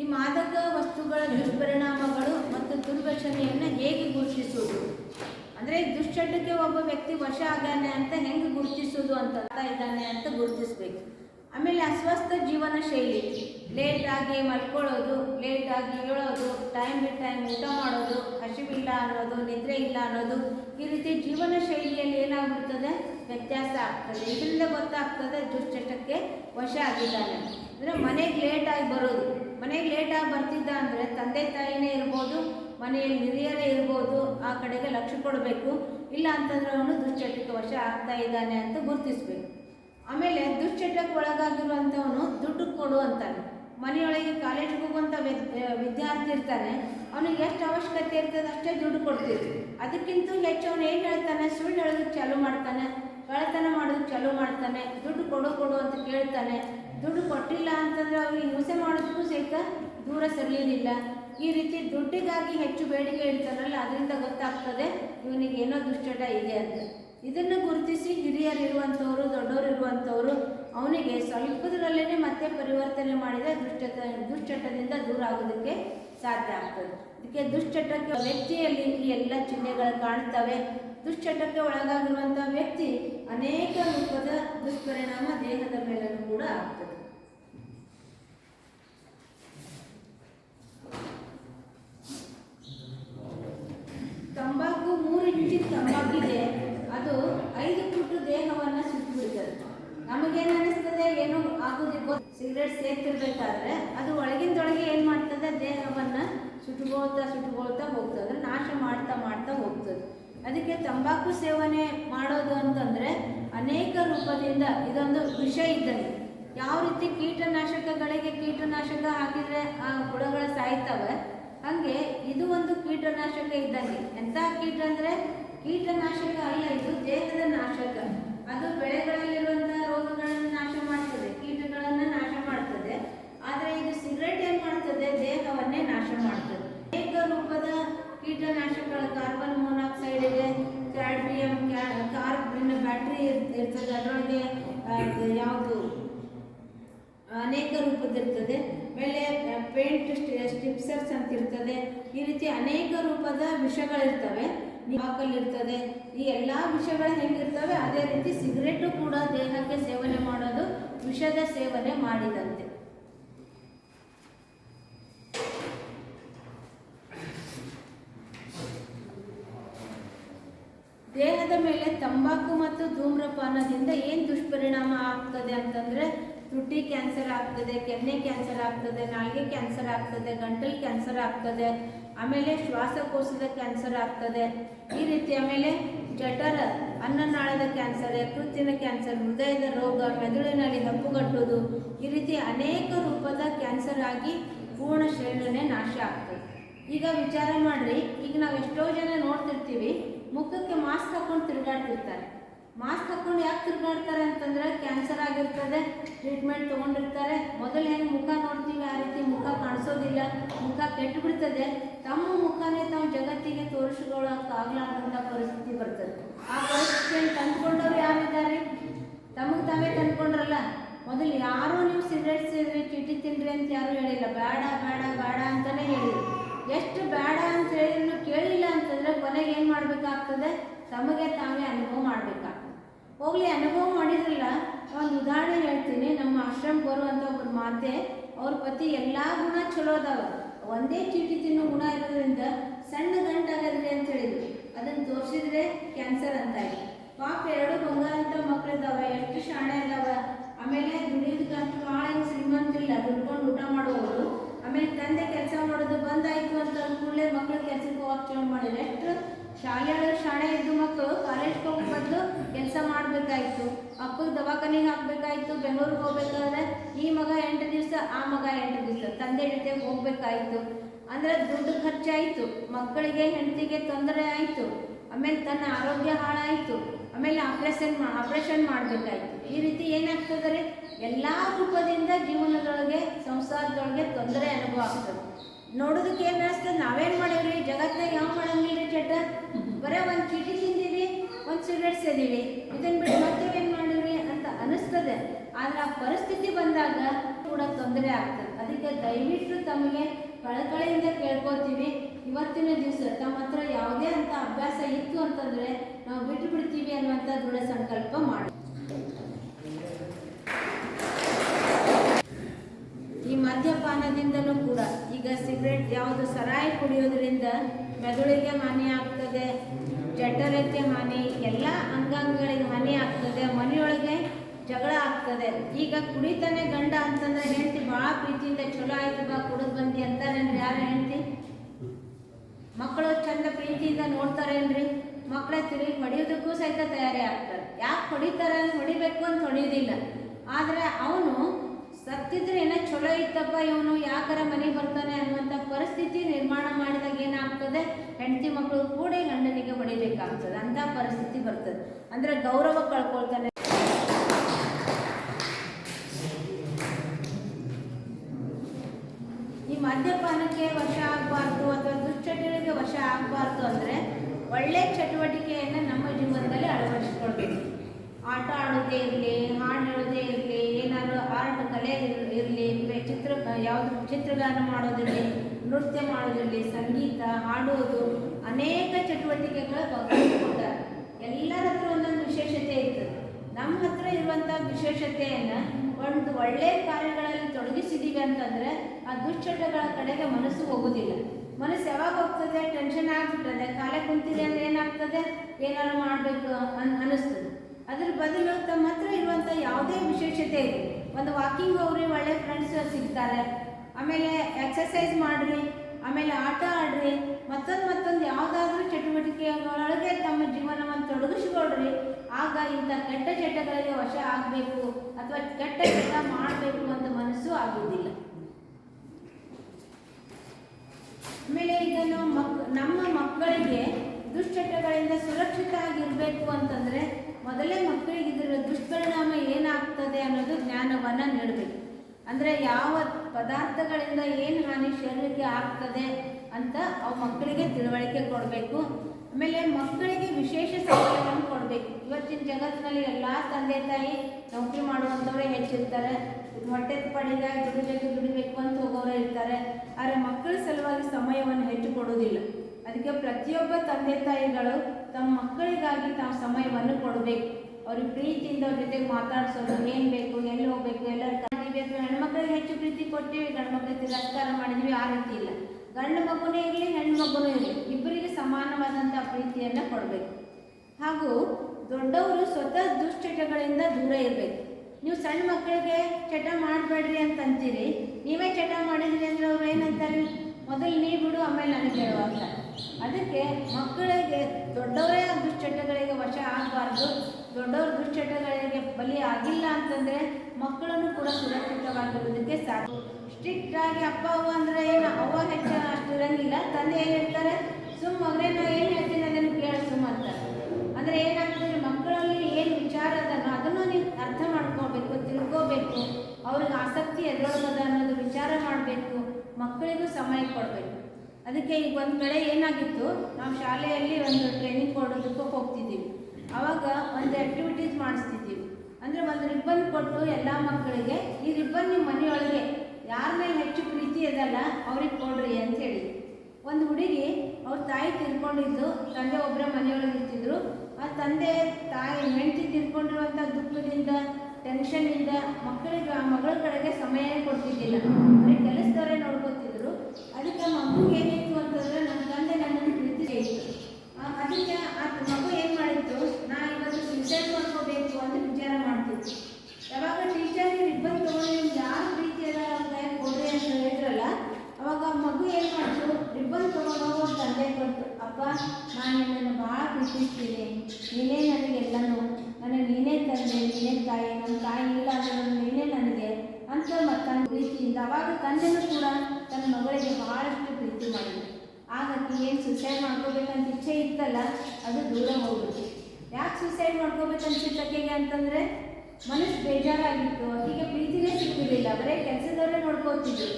ಈ ಮಾದಕ ವಸ್ತುಗಳ ದುಷ್ಪರಿಣಾಮಗಳು ಮತ್ತು ದುರ್ವ್ಯಸನೆಯನ್ನು ಹೇಗೆ ಗುರುತಿಸುವುದು? ಅಂದರೆ ದುಶ್ಚಟಕ್ಕೆ ಒಬ್ಬ ವ್ಯಕ್ತಿ ವಶ ಆಗಾನೆ ಅಂತ ಹೆಂಗೆ ಗುರುತಿಸೋದು ಅಂತ ಇದ್ದಾನೆ ಅಂತ ಗುರುತಿಸ್ಬೇಕು. ಆಮೇಲೆ ಅಸ್ವಸ್ಥ ಜೀವನ ಶೈಲಿ. ಲೇಟಾಗಿ ಮಲ್ಕೊಳ್ಳೋದು ಲೇಟಾಗಿ ಏಳೋದು ಟೈಮ್ ಟು ಟೈಮ್ ಊಟ ಮಾಡೋದು, ಹಸಿವಿಲ್ಲ ಅನ್ನೋದು, ನಿದ್ರೆ ಇಲ್ಲ ಅನ್ನೋದು, ಈ ರೀತಿ ಜೀವನ ಶೈಲಿಯಲ್ಲಿ ಏನಾಗ್ಬಿಡ್ತದೆ? ವ್ಯತ್ಯಾಸ ಆಗ್ತದೆ. ಇದರಿಂದ ಗೊತ್ತಾಗ್ತದೆ ದುಶ್ಚಟಕ್ಕೆ ವಶ ಆಗಿದ್ದಾನೆ. ಅಂದರೆ ಮನೆಗೆ ಲೇಟಾಗಿ ಬರೋದು. ಮನೆಗೆ ಲೇಟಾಗಿ ಬರ್ತಿದ್ದ ಅಂದರೆ ತಂದೆ ತಾಯಿನೇ ಇರ್ಬೋದು, ಮನೆಯಲ್ಲಿ ಹಿರಿಯರೇ ಇರ್ಬೋದು, ಆ ಕಡೆಗೆ ಲಕ್ಷ್ಯ ಕೊಡಬೇಕು. ಇಲ್ಲ ಅಂತಂದ್ರೆ ಅವನು ದುಶ್ಚಟಕ್ಕೆ ವಶ ಆಗ್ತಾ ಇದ್ದಾನೆ ಅಂತ ಗುರುತಿಸ್ಬೇಕು. ಆಮೇಲೆ ದುಶ್ಚಟಕ್ಕೆ ಒಳಗಾಗಿರುವಂಥವನು ದುಡ್ಡು ಕೊಡು ಅಂತಾನೆ. ಮನೆಯೊಳಗೆ ಕಾಲೇಜ್ಗೆ ಹೋಗುವಂಥ ವಿದ್- ವಿದ್ಯಾರ್ಥಿ ಇರ್ತಾನೆ. ಅವನಿಗೆ ಎಷ್ಟು ಅವಶ್ಯಕತೆ ಇರ್ತದೆ ಅಷ್ಟೇ ದುಡ್ಡು ಕೊಡ್ತೀವಿ. ಅದಕ್ಕಿಂತ ಹೆಚ್ಚು ಅವನು ಏನು ಹೇಳ್ತಾನೆ? ಸುಳ್ಳು ಹೇಳೋದಕ್ಕೆ ಚಾಲು ಮಾಡ್ತಾನೆ. ಕಳ್ಳತನ ಮಾಡೋದಕ್ಕೆ ಚಾಲು ಮಾಡ್ತಾನೆ. ದುಡ್ಡು ಕೊಡು ಕೊಡು ಅಂತ ಕೇಳ್ತಾನೆ. ದುಡ್ಡು ಕೊಟ್ಟಿಲ್ಲ ಅಂತಂದರೆ ಅವ್ರಿಗೆ ಹಿಂಸೆ ಮಾಡೋದಕ್ಕೂ ಸಹಿತ ದೂರ ಸರಿಯೋದಿಲ್ಲ ಈ ರೀತಿ ದುಡ್ಡಿಗಾಗಿ ಹೆಚ್ಚು ಬೇಡಿಕೆ ಇಡ್ತಾರಲ್ಲ ಅದರಿಂದ ಗೊತ್ತಾಗ್ತದೆ ಇವನಿಗೆ ಏನೋ ದುಶ್ಚಟ ಇದೆ ಅಂತ. ಇದನ್ನು ಗುರುತಿಸಿ ಹಿರಿಯರಿರುವಂಥವರು ದೊಡ್ಡವರು ಇರುವಂಥವರು ಅವನಿಗೆ ಸ್ವಲ್ಪದರಲ್ಲೇ ಮತ್ತೆ ಪರಿವರ್ತನೆ ಮಾಡಿದರೆ ದುಶ್ಚಟ, ದುಶ್ಚಟದಿಂದ ದೂರ ಆಗೋದಕ್ಕೆ ಸಾಧ್ಯ ಆಗ್ತದೆ. ಇದಕ್ಕೆ ದುಶ್ಚಟಕ್ಕೆ ವ್ಯಕ್ತಿಯಲ್ಲಿ ಈ ಎಲ್ಲ ಚಿಹ್ನೆಗಳು ಕಾಣ್ತವೆ. ದುಶ್ಚಟಕ್ಕೆ ಒಳಗಾಗಿರುವಂಥ ವ್ಯಕ್ತಿ ಅನೇಕ ರೂಪದ ದುಷ್ಪರಿಣಾಮ ದೇಹದ ಮೇಲೂ ಕೂಡ ಆಗ್ತದೆ. ತಂಬಾಕು ಮೂರು ಇಂಚಿನ ತಂಬಾಕಿದೆ. ಅದು ಐದು ಫುಟ್ ದೇಹವನ್ನ ಸುತ್ತಬಿಡ್ತದೆ ನಮಗೇನು ಅನಿಸ್ತದೆ? ಏನು ಆಗೋದಿಲ್ಲ. ಸಿಗರೇಟ್ ಸೇರ್ತಿರ್ಬೇಕಾದ್ರೆ ಅದು ಒಳಗಿಂದೊಳಗೆ ಏನು ಮಾಡ್ತದೆ? ದೇಹವನ್ನ ಸುಟ್ಕೊಳ್ತಾ ಸುಟ್ಕೊಳ್ತಾ ಹೋಗ್ತದೆ. ನಾಶ ಮಾಡ್ತಾ ಮಾಡ್ತಾ ಹೋಗ್ತದೆ. ಅದಕ್ಕೆ ತಂಬಾಕು ಸೇವನೆ ಮಾಡೋದು ಅಂತಂದ್ರೆ ಅನೇಕ ರೂಪದಿಂದ ಇದೊಂದು ವಿಷ ಇದ್ದಂಗೆ ಯಾವ ರೀತಿ ಕೀಟನಾಶಕಗಳಿಗೆ ಕೀಟನಾಶಕ ಹಾಕಿದ್ರೆ ಆ ಹುಳಗಳು ಸಾಯ್ತವೆ? ಹಂಗೆ ಇದು ಒಂದು ಕೀಟನಾಶಕ ಇದ್ದಂಗೆ ಎಂಥ ಕೀಟ ಅಂದ್ರೆ ಕೀಟನಾಶಕ ಅಲ್ಲ, ಇದು ದೇಹದ ನಾಶಕ. ಅದು ಬೆಳೆಗಳಲ್ಲಿರುವಂತಹ ರೋಗಗಳನ್ನು ನಾಶ ಮಾಡ್ತದೆ, ಕೀಟಗಳನ್ನು ನಾಶ ಮಾಡ್ತದೆ. ಆದರೆ ಇದು ಸಿಗರೇಟ್ ಏನ್ ಮಾಡ್ತದೆ, ದೇಹವನ್ನೇ ನಾಶ ಮಾಡ್ತದೆ. ಅನೇಕ ರೂಪದ ಕೀಟನಾಶಕಗಳ, ಕಾರ್ಬನ್ ಮೋನಾಕ್ಸೈಡ್ ಇದೆ ಕ್ಯಾಡ್ಮಿಯಂ ಕಾರ್ಬನ್ ಬ್ಯಾಟ್ರಿ ಇರ್ತದೆ. ಅದರೊಳಗೆ ಯಾವುದು? ಅನೇಕ ರೂಪದಿರ್ತದೆ ಆಮೇಲೆ ಪೇಂಟ್ ಸ್ಟಿಪ್ಸರ್ಸ್ ಅಂತ ಇರ್ತದೆ ಈ ರೀತಿ ಅನೇಕ ರೂಪದ ವಿಷಗಳಿರ್ತವೆ. ಇರ್ತದೆ. ಈ ಎಲ್ಲ ವಿಷಯಗಳು ಹೆಂಗಿರ್ತವೆ, ಅದೇ ರೀತಿ ಸಿಗರೆಟು ಕೂಡ ದೇಹಕ್ಕೆ ಸೇವನೆ ಮಾಡೋದು ವಿಷದ ಸೇವನೆ ಮಾಡಿದಂತೆ. ದೇಹದ ಮೇಲೆ ತಂಬಾಕು ಮತ್ತು ಧೂಮ್ರಪಾನದಿಂದ ಏನು ದುಷ್ಪರಿಣಾಮ ಆಗ್ತದೆ ಅಂತಂದ್ರೆ ತುಟಿ ಕ್ಯಾನ್ಸರ್ ಆಗ್ತದೆ, ಕೆನ್ನೆ ಕ್ಯಾನ್ಸರ್ ಆಗ್ತದೆ, ನಾಲಿಗೆ ಕ್ಯಾನ್ಸರ್ ಆಗ್ತದೆ, ಗಂಟಲು ಕ್ಯಾನ್ಸರ್ ಆಗ್ತದೆ ಆಮೇಲೆ ಶ್ವಾಸಕೋಶದ ಕ್ಯಾನ್ಸರ್ ಆಗ್ತದೆ. ಈ ರೀತಿ ಆಮೇಲೆ ಜಠರ, ಅನ್ನನಾಳದ ಕ್ಯಾನ್ಸರ್, ಯಕೃತ್ತಿನ ಕ್ಯಾನ್ಸರ್, ಹೃದಯದ ರೋಗ, ಮೆದುಳಿನಲ್ಲಿ ಹಬ್ಬುಗಟ್ಟೋದು ಈ ರೀತಿ ಅನೇಕ ರೂಪದ ಕ್ಯಾನ್ಸರ್ ಆಗಿ ಪೂರ್ಣ ಶರೀರನೇ ನಾಶ ಆಗ್ತದೆ. ಈಗ ವಿಚಾರ ಮಾಡ್ರಿ, ಈಗ ನಾವು ಎಷ್ಟೋ ಜನ ನೋಡ್ತಿರ್ತೀವಿ, ಮುಖಕ್ಕೆ ಮಾಸ್ಕ್ ಹಾಕೊಂಡು ತಿರುಗಾಡ್ತಿರ್ತಾರೆ. ಮಾಸ್ಕ್ ಹಾಕೊಂಡು ಯಾಕೆ ತಿರುಗಾಡ್ತಾರೆ ಅಂತಂದ್ರೆ ಕ್ಯಾನ್ಸರ್ ಆಗಿರ್ತದೆ ಟ್ರೀಟ್ಮೆಂಟ್ ತೊಗೊಂಡಿರ್ತಾರೆ. ಮೊದಲು ಹೆಂಗೆ ಮುಖ ನೋಡ್ತೀವಿ, ಆ ರೀತಿ ಮುಖ ಕಾಣಿಸೋದಿಲ್ಲ. ಮುಖ ಕೆಟ್ಟು ಬಿಡ್ತದೆ ತಮ್ಮ ಮುಖನೇ ತಾವು ಜಗತ್ತಿಗೆ ತೋರಿಸ್ಕೊಳ್ಳೋಕ್ಕಾಗ್ಲಾರ್ದಂಥ ಪರಿಸ್ಥಿತಿ ಬರ್ತದೆ. ಆ ಪರಿಸ್ಥಿತಿಯನ್ನು ತಂದ್ಕೊಂಡವ್ರು ಯಾರಿದ್ದಾರೆ? ತಮಗೆ ತಾವೇ ತಂದ್ಕೊಂಡ್ರಲ್ಲ. ಮೊದಲು ಯಾರೂ ನೀವು ಸಿಗರೇಟ್ ಸೇರಿ ಚೀಟಿ ತಿನ್ರಿ ಅಂತ ಯಾರು ಹೇಳಿಲ್ಲ. ಬೇಡ ಬೇಡ ಬೇಡ ಅಂತಾನೆ ಹೇಳಿದ್ರು. ಎಷ್ಟು ಬೇಡ ಅಂತ ಹೇಳಿದ್ರು ಕೇಳಿಲ್ಲ ಅಂತಂದ್ರೆ ಕೊನೆಗೆ ಏನು ಮಾಡಬೇಕಾಗ್ತದೆ? ತಮಗೆ ತಾವೇ ಅನುಭವ ಮಾಡಬೇಕಾಗ್ತದೆ. ಹೋಗ್ಲಿ, ಅನುಭವ ಮಾಡಿದ್ರಲ್ಲ ಒಂದು ಉದಾಹರಣೆ ಹೇಳ್ತೀನಿ. ನಮ್ಮ ಆಶ್ರಮ ಬರುವಂಥ ಒಬ್ರು ಮಾತೆ, ಅವ್ರ ಪತಿ ಎಲ್ಲ ಗುಣ ಚಲೋ ಅದಾವ. ಒಂದೇ ಚೀಟಿ ತಿನ್ನೋ ಗುಣ ಇರೋದ್ರಿಂದ ಸಣ್ಣ ಗಂಟಾಗದ್ರಿ ಅಂತ ಹೇಳಿದ್ರು. ಅದನ್ನು ತೋರಿಸಿದ್ರೆ ಕ್ಯಾನ್ಸರ್ ಅಂತ ಪಾಪ ಎರಡು ಬಂಗಾರಂತ ಮಕ್ಕಳಿದ್ದಾವೆ ಎಷ್ಟು ಶಾಣೆ ಅದಾವ. ಆಮೇಲೆ ದುಡಿಯೋದಕ್ಕಂತೂ ಭಾಳ ಏನು ಶ್ರೀಮಂತಿಲ್ಲ ದುಡ್ಕೊಂಡು ಊಟ ಮಾಡುವವರು. ಆಮೇಲೆ ತಂದೆ ಕೆಲಸ ಮಾಡೋದು ಬಂದಾಯ್ತು ಅಂತ ಅಂದ್ಕೂಡಲೇ ಮಕ್ಳು ಕೆಲಸಕ್ಕೆ ಹೋಗಕ್ಕೆ ಮಾಡಿದ್ರೆ. ಎಷ್ಟು ಶಾಲೆಯೊಳಗೆ ಶಾಣೆ ಇದ್ದು ಮಕ್ಕಳು ಕಾಲೇಜ್ಗೆ ಹೋಗೋ ಬದಲು ಕೆಲಸ ಮಾಡಬೇಕಾಯ್ತು ಅಪ್ಪಗೆ ದವಾಖಾನೆಗೆ ಹಾಕಬೇಕಾಯ್ತು, ಬೆಂಗಳೂರಿಗೆ ಹೋಗ್ಬೇಕಾದ್ರೆ ಈ ಮಗ ಎಂಟು ದಿವಸ, ಆ ಮಗ ಎಂಟು ದಿವಸ, ತಂದೆ ಜೊತೆ ಹೋಗ್ಬೇಕಾಯ್ತು. ಅಂದ್ರೆ ದುಡ್ಡು ಖರ್ಚಾಯಿತು, ಮಕ್ಕಳಿಗೆ, ಹೆಂಡತಿಗೆ ತೊಂದರೆ ಆಯಿತು. ಆಮೇಲೆ ತನ್ನ ಆರೋಗ್ಯ ಹಾಳಾಯಿತು. ಆಮೇಲೆ ಆಪ್ರೇಷನ್ ಆಪ್ರೇಷನ್ ಮಾಡಬೇಕಾಯ್ತು. ಈ ರೀತಿ ಏನಾಗ್ತದೆ? ರೀ ಎಲ್ಲ ರೂಪದಿಂದ ಜೀವನದೊಳಗೆ, ಸಂಸಾರದೊಳಗೆ ತೊಂದರೆ ಅನುಭವ ಆಗ್ತದೆ. ನೋಡೋದಕ್ಕೆ ಏನು ಅನಿಸ್ತದೆ? ನಾವೇನು ಮಾಡೀವ್ರಿ ಜಗತ್ತಿನಾಗ ಯಾವ ಮಾಡಂಗಿಲ್ಲ ಚಟ? ಬರೀ ಒಂದು ಚೀಟಿ ತಿಂದೀವಿ ಒಂದು ಸಿಗರೇಟ್ ಸೇದೀವಿ ಇದನ್ ಬಿಟ್ಟು ಮತ್ತೆ ಅನಿಸ್ತದೆ ಆದ್ರೆ ಆ ಪರಿಸ್ಥಿತಿ ಬಂದಾಗ ಕೂಡ ತೊಂದರೆ ಆಗ್ತದೆ. ಅದಕ್ಕೆ ದಯವಿಟ್ಟು ತಮಗೆ ಕಳಕಳಿಯಿಂದ ಕೇಳ್ಕೊತೀವಿ ಇವತ್ತಿನ ದಿವಸ ತಮ್ಮ ಹತ್ರ ಯಾವುದೇ ಅಂತ ಅಭ್ಯಾಸ ಇತ್ತು ಅಂತಂದ್ರೆ ನಾವು ಬಿಟ್ಟು ಬಿಡ್ತೀವಿ ಅನ್ನುವಂಥ ದೃಢ ಸಂಕಲ್ಪ ಮಾಡಿ. ಈ ಮದ್ಯಪಾನದಿಂದಲೂ ಕೂಡ ಈಗ ಸಿಗರೇಟ್ ಯಾವುದು ಸರಾಯಿ ಕುಡಿಯೋದ್ರಿಂದ ಮೆದುಳಿಗೆ ಹಾನಿ ಆಗ್ತದೆ, ಜಠರಕ್ಕೆ ಹಾನಿ, ಎಲ್ಲ ಅಂಗಾಂಗಗಳಿಗೆ ಹಾನಿ ಆಗ್ತದೆ, ಮನೆಯೊಳಗೆ ಜಗಳ ಆಗ್ತದೆ. ಈಗ ಕುಡಿತಾನೆ ಗಂಡ ಅಂತಂದ್ರೆ ಹೆಂಡತಿ ಭಾಳ ಪ್ರೀತಿಯಿಂದ ಚಲೋ ಆಯ್ತು ಬಾ, ಕುಡಿದು ಬಂದಿ ಅಂತಾರೇನ್ರಿ ಯಾರು ಹೆಂಡತಿ? ಮಕ್ಕಳು ಚಂದ ಪ್ರೀತಿಯಿಂದ ನೋಡ್ತಾರೇನ್ರಿ ಮಕ್ಕಳೇ ತಿರುಗಿ ಹೊಡಿಯೋದಕ್ಕೂ ಸಹಿತ ತಯಾರಿ ಆಗ್ತಾರೆ. ಯಾಕೆ ಹೊಡಿತಾರೆ ಹೊಡಿಬೇಕು ಅಂತ ಹೊಡೆಯೋದಿಲ್ಲ. ಆದರೆ ಅವನು ಸತ್ತಿದ್ರೆ ಏನೋ ಚಲೋ ಇತ್ತಪ್ಪ ಇವನು, ಯಾಕರ ಮನೆಗೆ ಬರ್ತಾನೆ ಅನ್ನುವಂಥ ಪರಿಸ್ಥಿತಿ ನಿರ್ಮಾಣ ಮಾಡಿದಾಗ ಏನಾಗ್ತದೆ? ಹೆಂಡತಿ ಮಕ್ಕಳು ಕೂಡ ಗಂಡನಿಗೆ ಹೊಡಿಬೇಕಾಗ್ತದೆ. ಅಂತ ಪರಿಸ್ಥಿತಿ ಬರ್ತದೆ. ಅಂದ್ರೆ ಗೌರವ ಕಳ್ಕೊಳ್ತಾನೆ ಈ ಮದ್ಯಪಾನಕ್ಕೆ ವಶ ಆಗಬಾರ್ದು ಅಥವಾ ದುಶ್ಚಟಗಳಿಗೆ ವಶ ಆಗಬಾರ್ದು ಅಂದರೆ ಒಳ್ಳೆ ಚಟುವಟಿಕೆಯನ್ನು ನಮ್ಮ ಜೀವನದಲ್ಲಿ ಅಳವಡಿಸ್ಕೊಳ್ಬೇಕು. ಆಟ ಆಡೋದೇ ಇರಲಿ, ಹಾಡು ಹೇಳೋದೇ ಇರಲಿ, ಏನಾದರೂ ಆರ್ಟ್, ಕಲೆ ಇರಲಿ ಚಿತ್ರ, ಯಾವುದು ಚಿತ್ರಗಾನ ಮಾಡೋದಿರಲಿ, ನೃತ್ಯ ಮಾಡೋದಿರಲಿ, ಸಂಗೀತ, ಹಾಡೋದು ಅನೇಕ ಚಟುವಟಿಕೆಗಳ ಕೊಡ್ತಾರೆ. ಎಲ್ಲರ ಹತ್ರ ಒಂದೊಂದು ವಿಶೇಷತೆ ಇರ್ತದೆ. ನಮ್ಮ ಹತ್ರ ಇರುವಂಥ ವಿಶೇಷತೆಯನ್ನು ಒಂದು ಒಳ್ಳೆಯ ಕಾರ್ಯಗಳಲ್ಲಿ ತೊಡಗಿಸಿದ್ದೀವಿ ಅಂತಂದರೆ ಆ ದುಶ್ಚಟಗಳ ಕಡೆಗೆ ಮನಸ್ಸು ಹೋಗೋದಿಲ್ಲ. ಮನಸ್ಸು ಯಾವಾಗ ಹೋಗ್ತದೆ? ಟೆನ್ಷನ್ ಆಗ್ಬಿಟ್ಟದೆ ಕಾಲ ಕುಂತಿದೆ ಅಂದರೆ ಏನಾಗ್ತದೆ? ಏನಾದ್ರು ಮಾಡಬೇಕು ಅನ್, ಅನ್ನಿಸ್ತದೆ. ಅದ್ರ ಬದಲು ತಮ್ಮ ಹತ್ರ ಇರುವಂಥ ಯಾವುದೇ ವಿಶೇಷತೆ ಇದೆ ಒಂದು ವಾಕಿಂಗ್ ಹೋಗ್ರಿ ಒಳ್ಳೆ ಫ್ರೆಂಡ್ಸ್ ಸಿಗ್ತಾರೆ. ಆಮೇಲೆ ಎಕ್ಸಸೈಸ್ ಮಾಡಿರಿ. ಆಮೇಲೆ ಆಟ ಆಡ್ರಿ. ಮತ್ತೊಂದು ಮತ್ತೊಂದು ಯಾವುದಾದ್ರೂ ಚಟುವಟಿಕೆಗಳೊಳಗೆ ತಮ್ಮ ಜೀವನವನ್ನು ತೊಡಗಿಸ್ಕೊಳ್ರಿ. ಆಗ ಇಂಥ ಕೆಟ್ಟ ಚಟಗಳಿಗೆ ವಶ ಆಗಬೇಕು. ಅಥವಾ ಕೆಟ್ಟ ಚಟ ಮಾಡಬೇಕು ಅಂತ ಮನಸ್ಸು ಆಗುವುದಿಲ್ಲ ಆಮೇಲೆ ನಾವು ಮಕ್, ನಮ್ಮ ಮಕ್ಕಳಿಗೆ ದುಶ್ಚಟಗಳಿಂದ ಸುರಕ್ಷಿತ ಆಗಿರಬೇಕು ಅಂತಂದರೆ ಮೊದಲೇ ಮಕ್ಕಳಿಗೆ ಇದರ ದುಷ್ಪರಿಣಾಮ ಏನಾಗ್ತದೆ ಅನ್ನೋದು ಜ್ಞಾನವನ್ನು ನೀಡಬೇಕು. ಅಂದರೆ ಯಾವ ಪದಾರ್ಥಗಳಿಂದ ಏನು ಹಾನಿ ಶರೀರಕ್ಕೆ ಆಗ್ತದೆ ಅಂತ ಅವು ಮಕ್ಕಳಿಗೆ ತಿಳುವಳಿಕೆ ಕೊಡಬೇಕು. ಆಮೇಲೆ ಮಕ್ಕಳಿಗೆ ವಿಶೇಷ ಸಲಹೆಗಳನ್ನು ಕೊಡಬೇಕು. ಇವತ್ತಿನ ಜಗತ್ತಿನಲ್ಲಿ ಎಲ್ಲ ತಂದೆ ತಾಯಿ ನೌಕರಿ ಮಾಡುವಂಥವರೇ ಹೆಚ್ಚಿರ್ತಾರೆ. ಹೊಟ್ಟೆ ಪಡಿಗಾಗಿ ದುಡಿಬೇಕು ದುಡಿಬೇಕು ಅಂತ ಹೋಗೋರೇ ಇರ್ತಾರೆ. ಆದರೆ ಮಕ್ಕಳ ಸಲುವಾಗಿ ಸಮಯವನ್ನು ಹೆಚ್ಚು ಕೊಡುವುದಿಲ್ಲ ಅದಕ್ಕೆ ಪ್ರತಿಯೊಬ್ಬ ತಂದೆ ತಾಯಿಗಳು ತಮ್ಮ ಮಕ್ಕಳಿಗಾಗಿ ತಾವು ಸಮಯವನ್ನು ಕೊಡಬೇಕು. ಅವ್ರಿಗೆ ಪ್ರೀತಿಯಿಂದ ಅವ್ರ ಜೊತೆಗೆ ಮಾತಾಡಿಸೋದು, ಏನು ಬೇಕು, ಎಲ್ಲಿ ಹೋಗ್ಬೇಕು ಎಲ್ಲರ ಬೇಕು ಹೆಣ್ಮಕ್ಳಿಗೆ ಹೆಚ್ಚು ಪ್ರೀತಿ ಕೊಡ್ತೀವಿ, ಗಂಡು ಮಕ್ಕಳಿಗೆ ತಿರಸ್ಕಾರ ಮಾಡಿದ್ವಿ, ಆ ರೀತಿ ಇಲ್ಲ. ಗಂಡು ಮಗುನೇ ಇರಲಿ, ಹೆಣ್ಣು ಮಗುನೂ ಇರಲಿ, ಇಬ್ಬರಿಗೆ ಸಮಾನವಾದಂಥ ಪ್ರೀತಿಯನ್ನು ಕೊಡಬೇಕು. ಹಾಗೂ ದೊಡ್ಡವರು ಸ್ವತಃ ದುಶ್ಚಟಗಳಿಂದ ದೂರ ಇರಬೇಕು. ನೀವು ಸಣ್ಣ ಮಕ್ಕಳಿಗೆ ಚಟ ಮಾಡಬೇಡ್ರಿ ಅಂತ ಅಂತೀರಿ, ನೀವೇ ಚಟ ಮಾಡಿದ್ರಿ ಅಂದ್ರೆ ಅವ್ರು ಏನಂತಾರೆ ಮೊದಲು ನೀ ಬಿಡು ಆಮೇಲೆ ನನಗೆ ಹೇಳು ಅಂತ. ಅದಕ್ಕೆ ಮಕ್ಕಳಿಗೆ ದೊಡ್ಡವರೇ ದುಶ್ಚಟಗಳಿಗೆ ವಶ ಆಗಬಾರ್ದು. ದೊಡ್ಡವ್ರ ದುಶ್ಚಟಗಳಿಗೆ ಬಲಿ ಆಗಿಲ್ಲ ಅಂತಂದರೆ ಮಕ್ಕಳನ್ನು ಕೂಡ ಸುರಕ್ಷಿತವಾಗಿರೋದಕ್ಕೆ ಸಾಧ್ಯ. ಸ್ಟ್ರಿಕ್ಟ್ ಆಗಿ ಅಪ್ಪ ಅವ್ವ ಅಂದರೆ ಏನು? ಅವ್ವ ಹೆಚ್ಚು ಅಷ್ಟು ಇರಂಗಿಲ್ಲ. ತಂದೆ ಏನು ಹೇಳ್ತಾರೆ ಸುಮ್ಮ ಮಗನೇ ನಾ ಏನು ಹೇಳ್ತೀನಿ ಅದನ್ನು ಕೇಳು ಸುಮ್ಮ ಅಂತಾರೆ ಅಂದರೆ ಏನಾಗ್ತದೆ ಮಕ್ಕಳಲ್ಲಿ ಏನು ವಿಚಾರ ಅದನ್ನು ಅದನ್ನು ನೀವು ಅರ್ಥ ಮಾಡ್ಕೋಬೇಕು ತಿಳ್ಕೋಬೇಕು ಅವ್ರಿಗೆ ಆಸಕ್ತಿ ಎದ್ರೊಳಗದ ಅನ್ನೋದು ವಿಚಾರ ಮಾಡಬೇಕು ಮಕ್ಕಳಿಗೂ ಸಮಯ ಕೊಡಬೇಕು ಅದಕ್ಕೆ ಈಗ ಒಂದು ಕಡೆ ಏನಾಗಿತ್ತು, ನಾವು ಶಾಲೆಯಲ್ಲಿ ಒಂದು ಟ್ರೈನಿಂಗ್ ಕೊಡೋದಕ್ಕೆ ಹೋಗ್ತಿದ್ದೀವಿ. ಆವಾಗ ಒಂದು ಆ್ಯಕ್ಟಿವಿಟೀಸ್ ಮಾಡಿಸ್ತಿದ್ದೀವಿ. ಅಂದರೆ ಒಂದು ರಿಬ್ಬನ್ ಕೊಟ್ಟು ಎಲ್ಲ ಮಕ್ಕಳಿಗೆ, ಈ ರಿಬ್ಬನ್ ನಿಮ್ಮ ಮನೆಯೊಳಗೆ, ಯಾರ ಮೇಲೆ ಹೆಚ್ಚು ಪ್ರೀತಿ ಇದಲ್ಲ ಅವ್ರಿಗೆ ಕೊಡ್ರಿ ಅಂತ ಹೇಳಿ. ಒಂದು ಹುಡುಗಿ ಅವ್ರ ತಾಯಿ ತಿರ್ಕೊಂಡಿದ್ದು, ತಂದೆ ಒಬ್ಬರ ಮನೆಯೊಳಗೆ ಇರ್ತಿದ್ರು ಆ ತಂದೆ ತಾಯಿ ಹೆಂಡತಿ ತಿರ್ಕೊಂಡಿರುವಂಥ ದುಃಖದಿಂದ ಟೆನ್ಷನಿಂದ ಮಕ್ಕಳಿಗೆ, ಆ ಮಗಳ ಕಡೆಗೆ ಸಮಯ ಕೊಡ್ತಿದ್ದಿಲ್ಲ. ಬರೀ ಕೆಲಸದವರೇ ನೋಡ್ಕೊತಿದ್ರು. ಅದಕ್ಕೆ ಮಗುಗೆ ಏನಿತ್ತು ಅಂತಂದ್ರೆ ನನ್ನ ತಂದೆ ನನ್ನನ್ನು ಪ್ರೀತಿ ಇತ್ತು ಆ- ಅದಕ್ಕೆ ಆ ಮಗು ಏನು ಮಾಡಿತ್ತು ನಾ ಇವತ್ತು ಸೂಸೈಡ್ ಮಾಡ್ಕೋಬೇಕು ಅಂತ ವಿಚಾರ ಮಾಡ್ತಿತ್ತು ಯಾವಾಗ ಟೀಚರ್ ರಿಬ್ಬನ್ ತೊಗೊಂಡು ನಿಮ್ಗೆ ಯಾರು ಪ್ರೀತಿ ಅದ ಅವ್ರ ಕೈ ಕೊಡ್ರಿ ಅಂತ ಹೇಳಿದ್ರಲ್ಲ ಅವಾಗ ಆ ಮಗು ಏನು ಮಾಡ್ತು ರಿಬ್ಬನ್ ತೊಗೊಂಡು ಹೋಗಿ ಅವ್ರ ತಂದೆ ಕೊಟ್ಟು ಅಪ್ಪ ನಾನು ನಿನ್ನನ್ನು ಭಾಳ ಪ್ರೀತಿಸ್ತೀನಿ ನೀನೇ ನನಗೆಲ್ಲನೂ ನನಗೆ ನೀನೇ ತಂದೆ ನೀನೇ ತಾಯಿ ನನ್ನ ತಾಯಿ ಇಲ್ಲ ಅಂದ್ರೆ ನೀನೇ ನನಗೆ ಅಂತ ಮತ್ತು ತನ್ನ ಪ್ರೀತಿಯಿಂದ ಅವಾಗ ತಂದೆನೂ ಕೂಡ ತನ್ನ ಮಗಳಿಗೆ ಭಾಳಷ್ಟು ಪ್ರೀತಿ ಮಾಡಿದ್ರು ಆಗ ಏನು ಸುಸೈಡ್ ಮಾಡ್ಕೋಬೇಕಂತ ಇಚ್ಛೆ ಇತ್ತಲ್ಲ, ಅದು ದೂರ ಹೋಗುತ್ತೆ. ಯಾಕೆ ಸುಸೈಡ್ ಮಾಡ್ಕೋಬೇಕನ್ಸಿತ್ತು ಆಕೆಗೆ ಅಂತಂದರೆ, ಮನಸ್ಸು ಬೇಜಾರಾಗಿತ್ತು ಆಕೆಗೆ ಪ್ರೀತಿನೇ ಸಿಕ್ಕಿರಲಿಲ್ಲ, ಬರೀ ಕೆಲಸದವರೇ ನೋಡ್ಕೋತಿದ್ರು.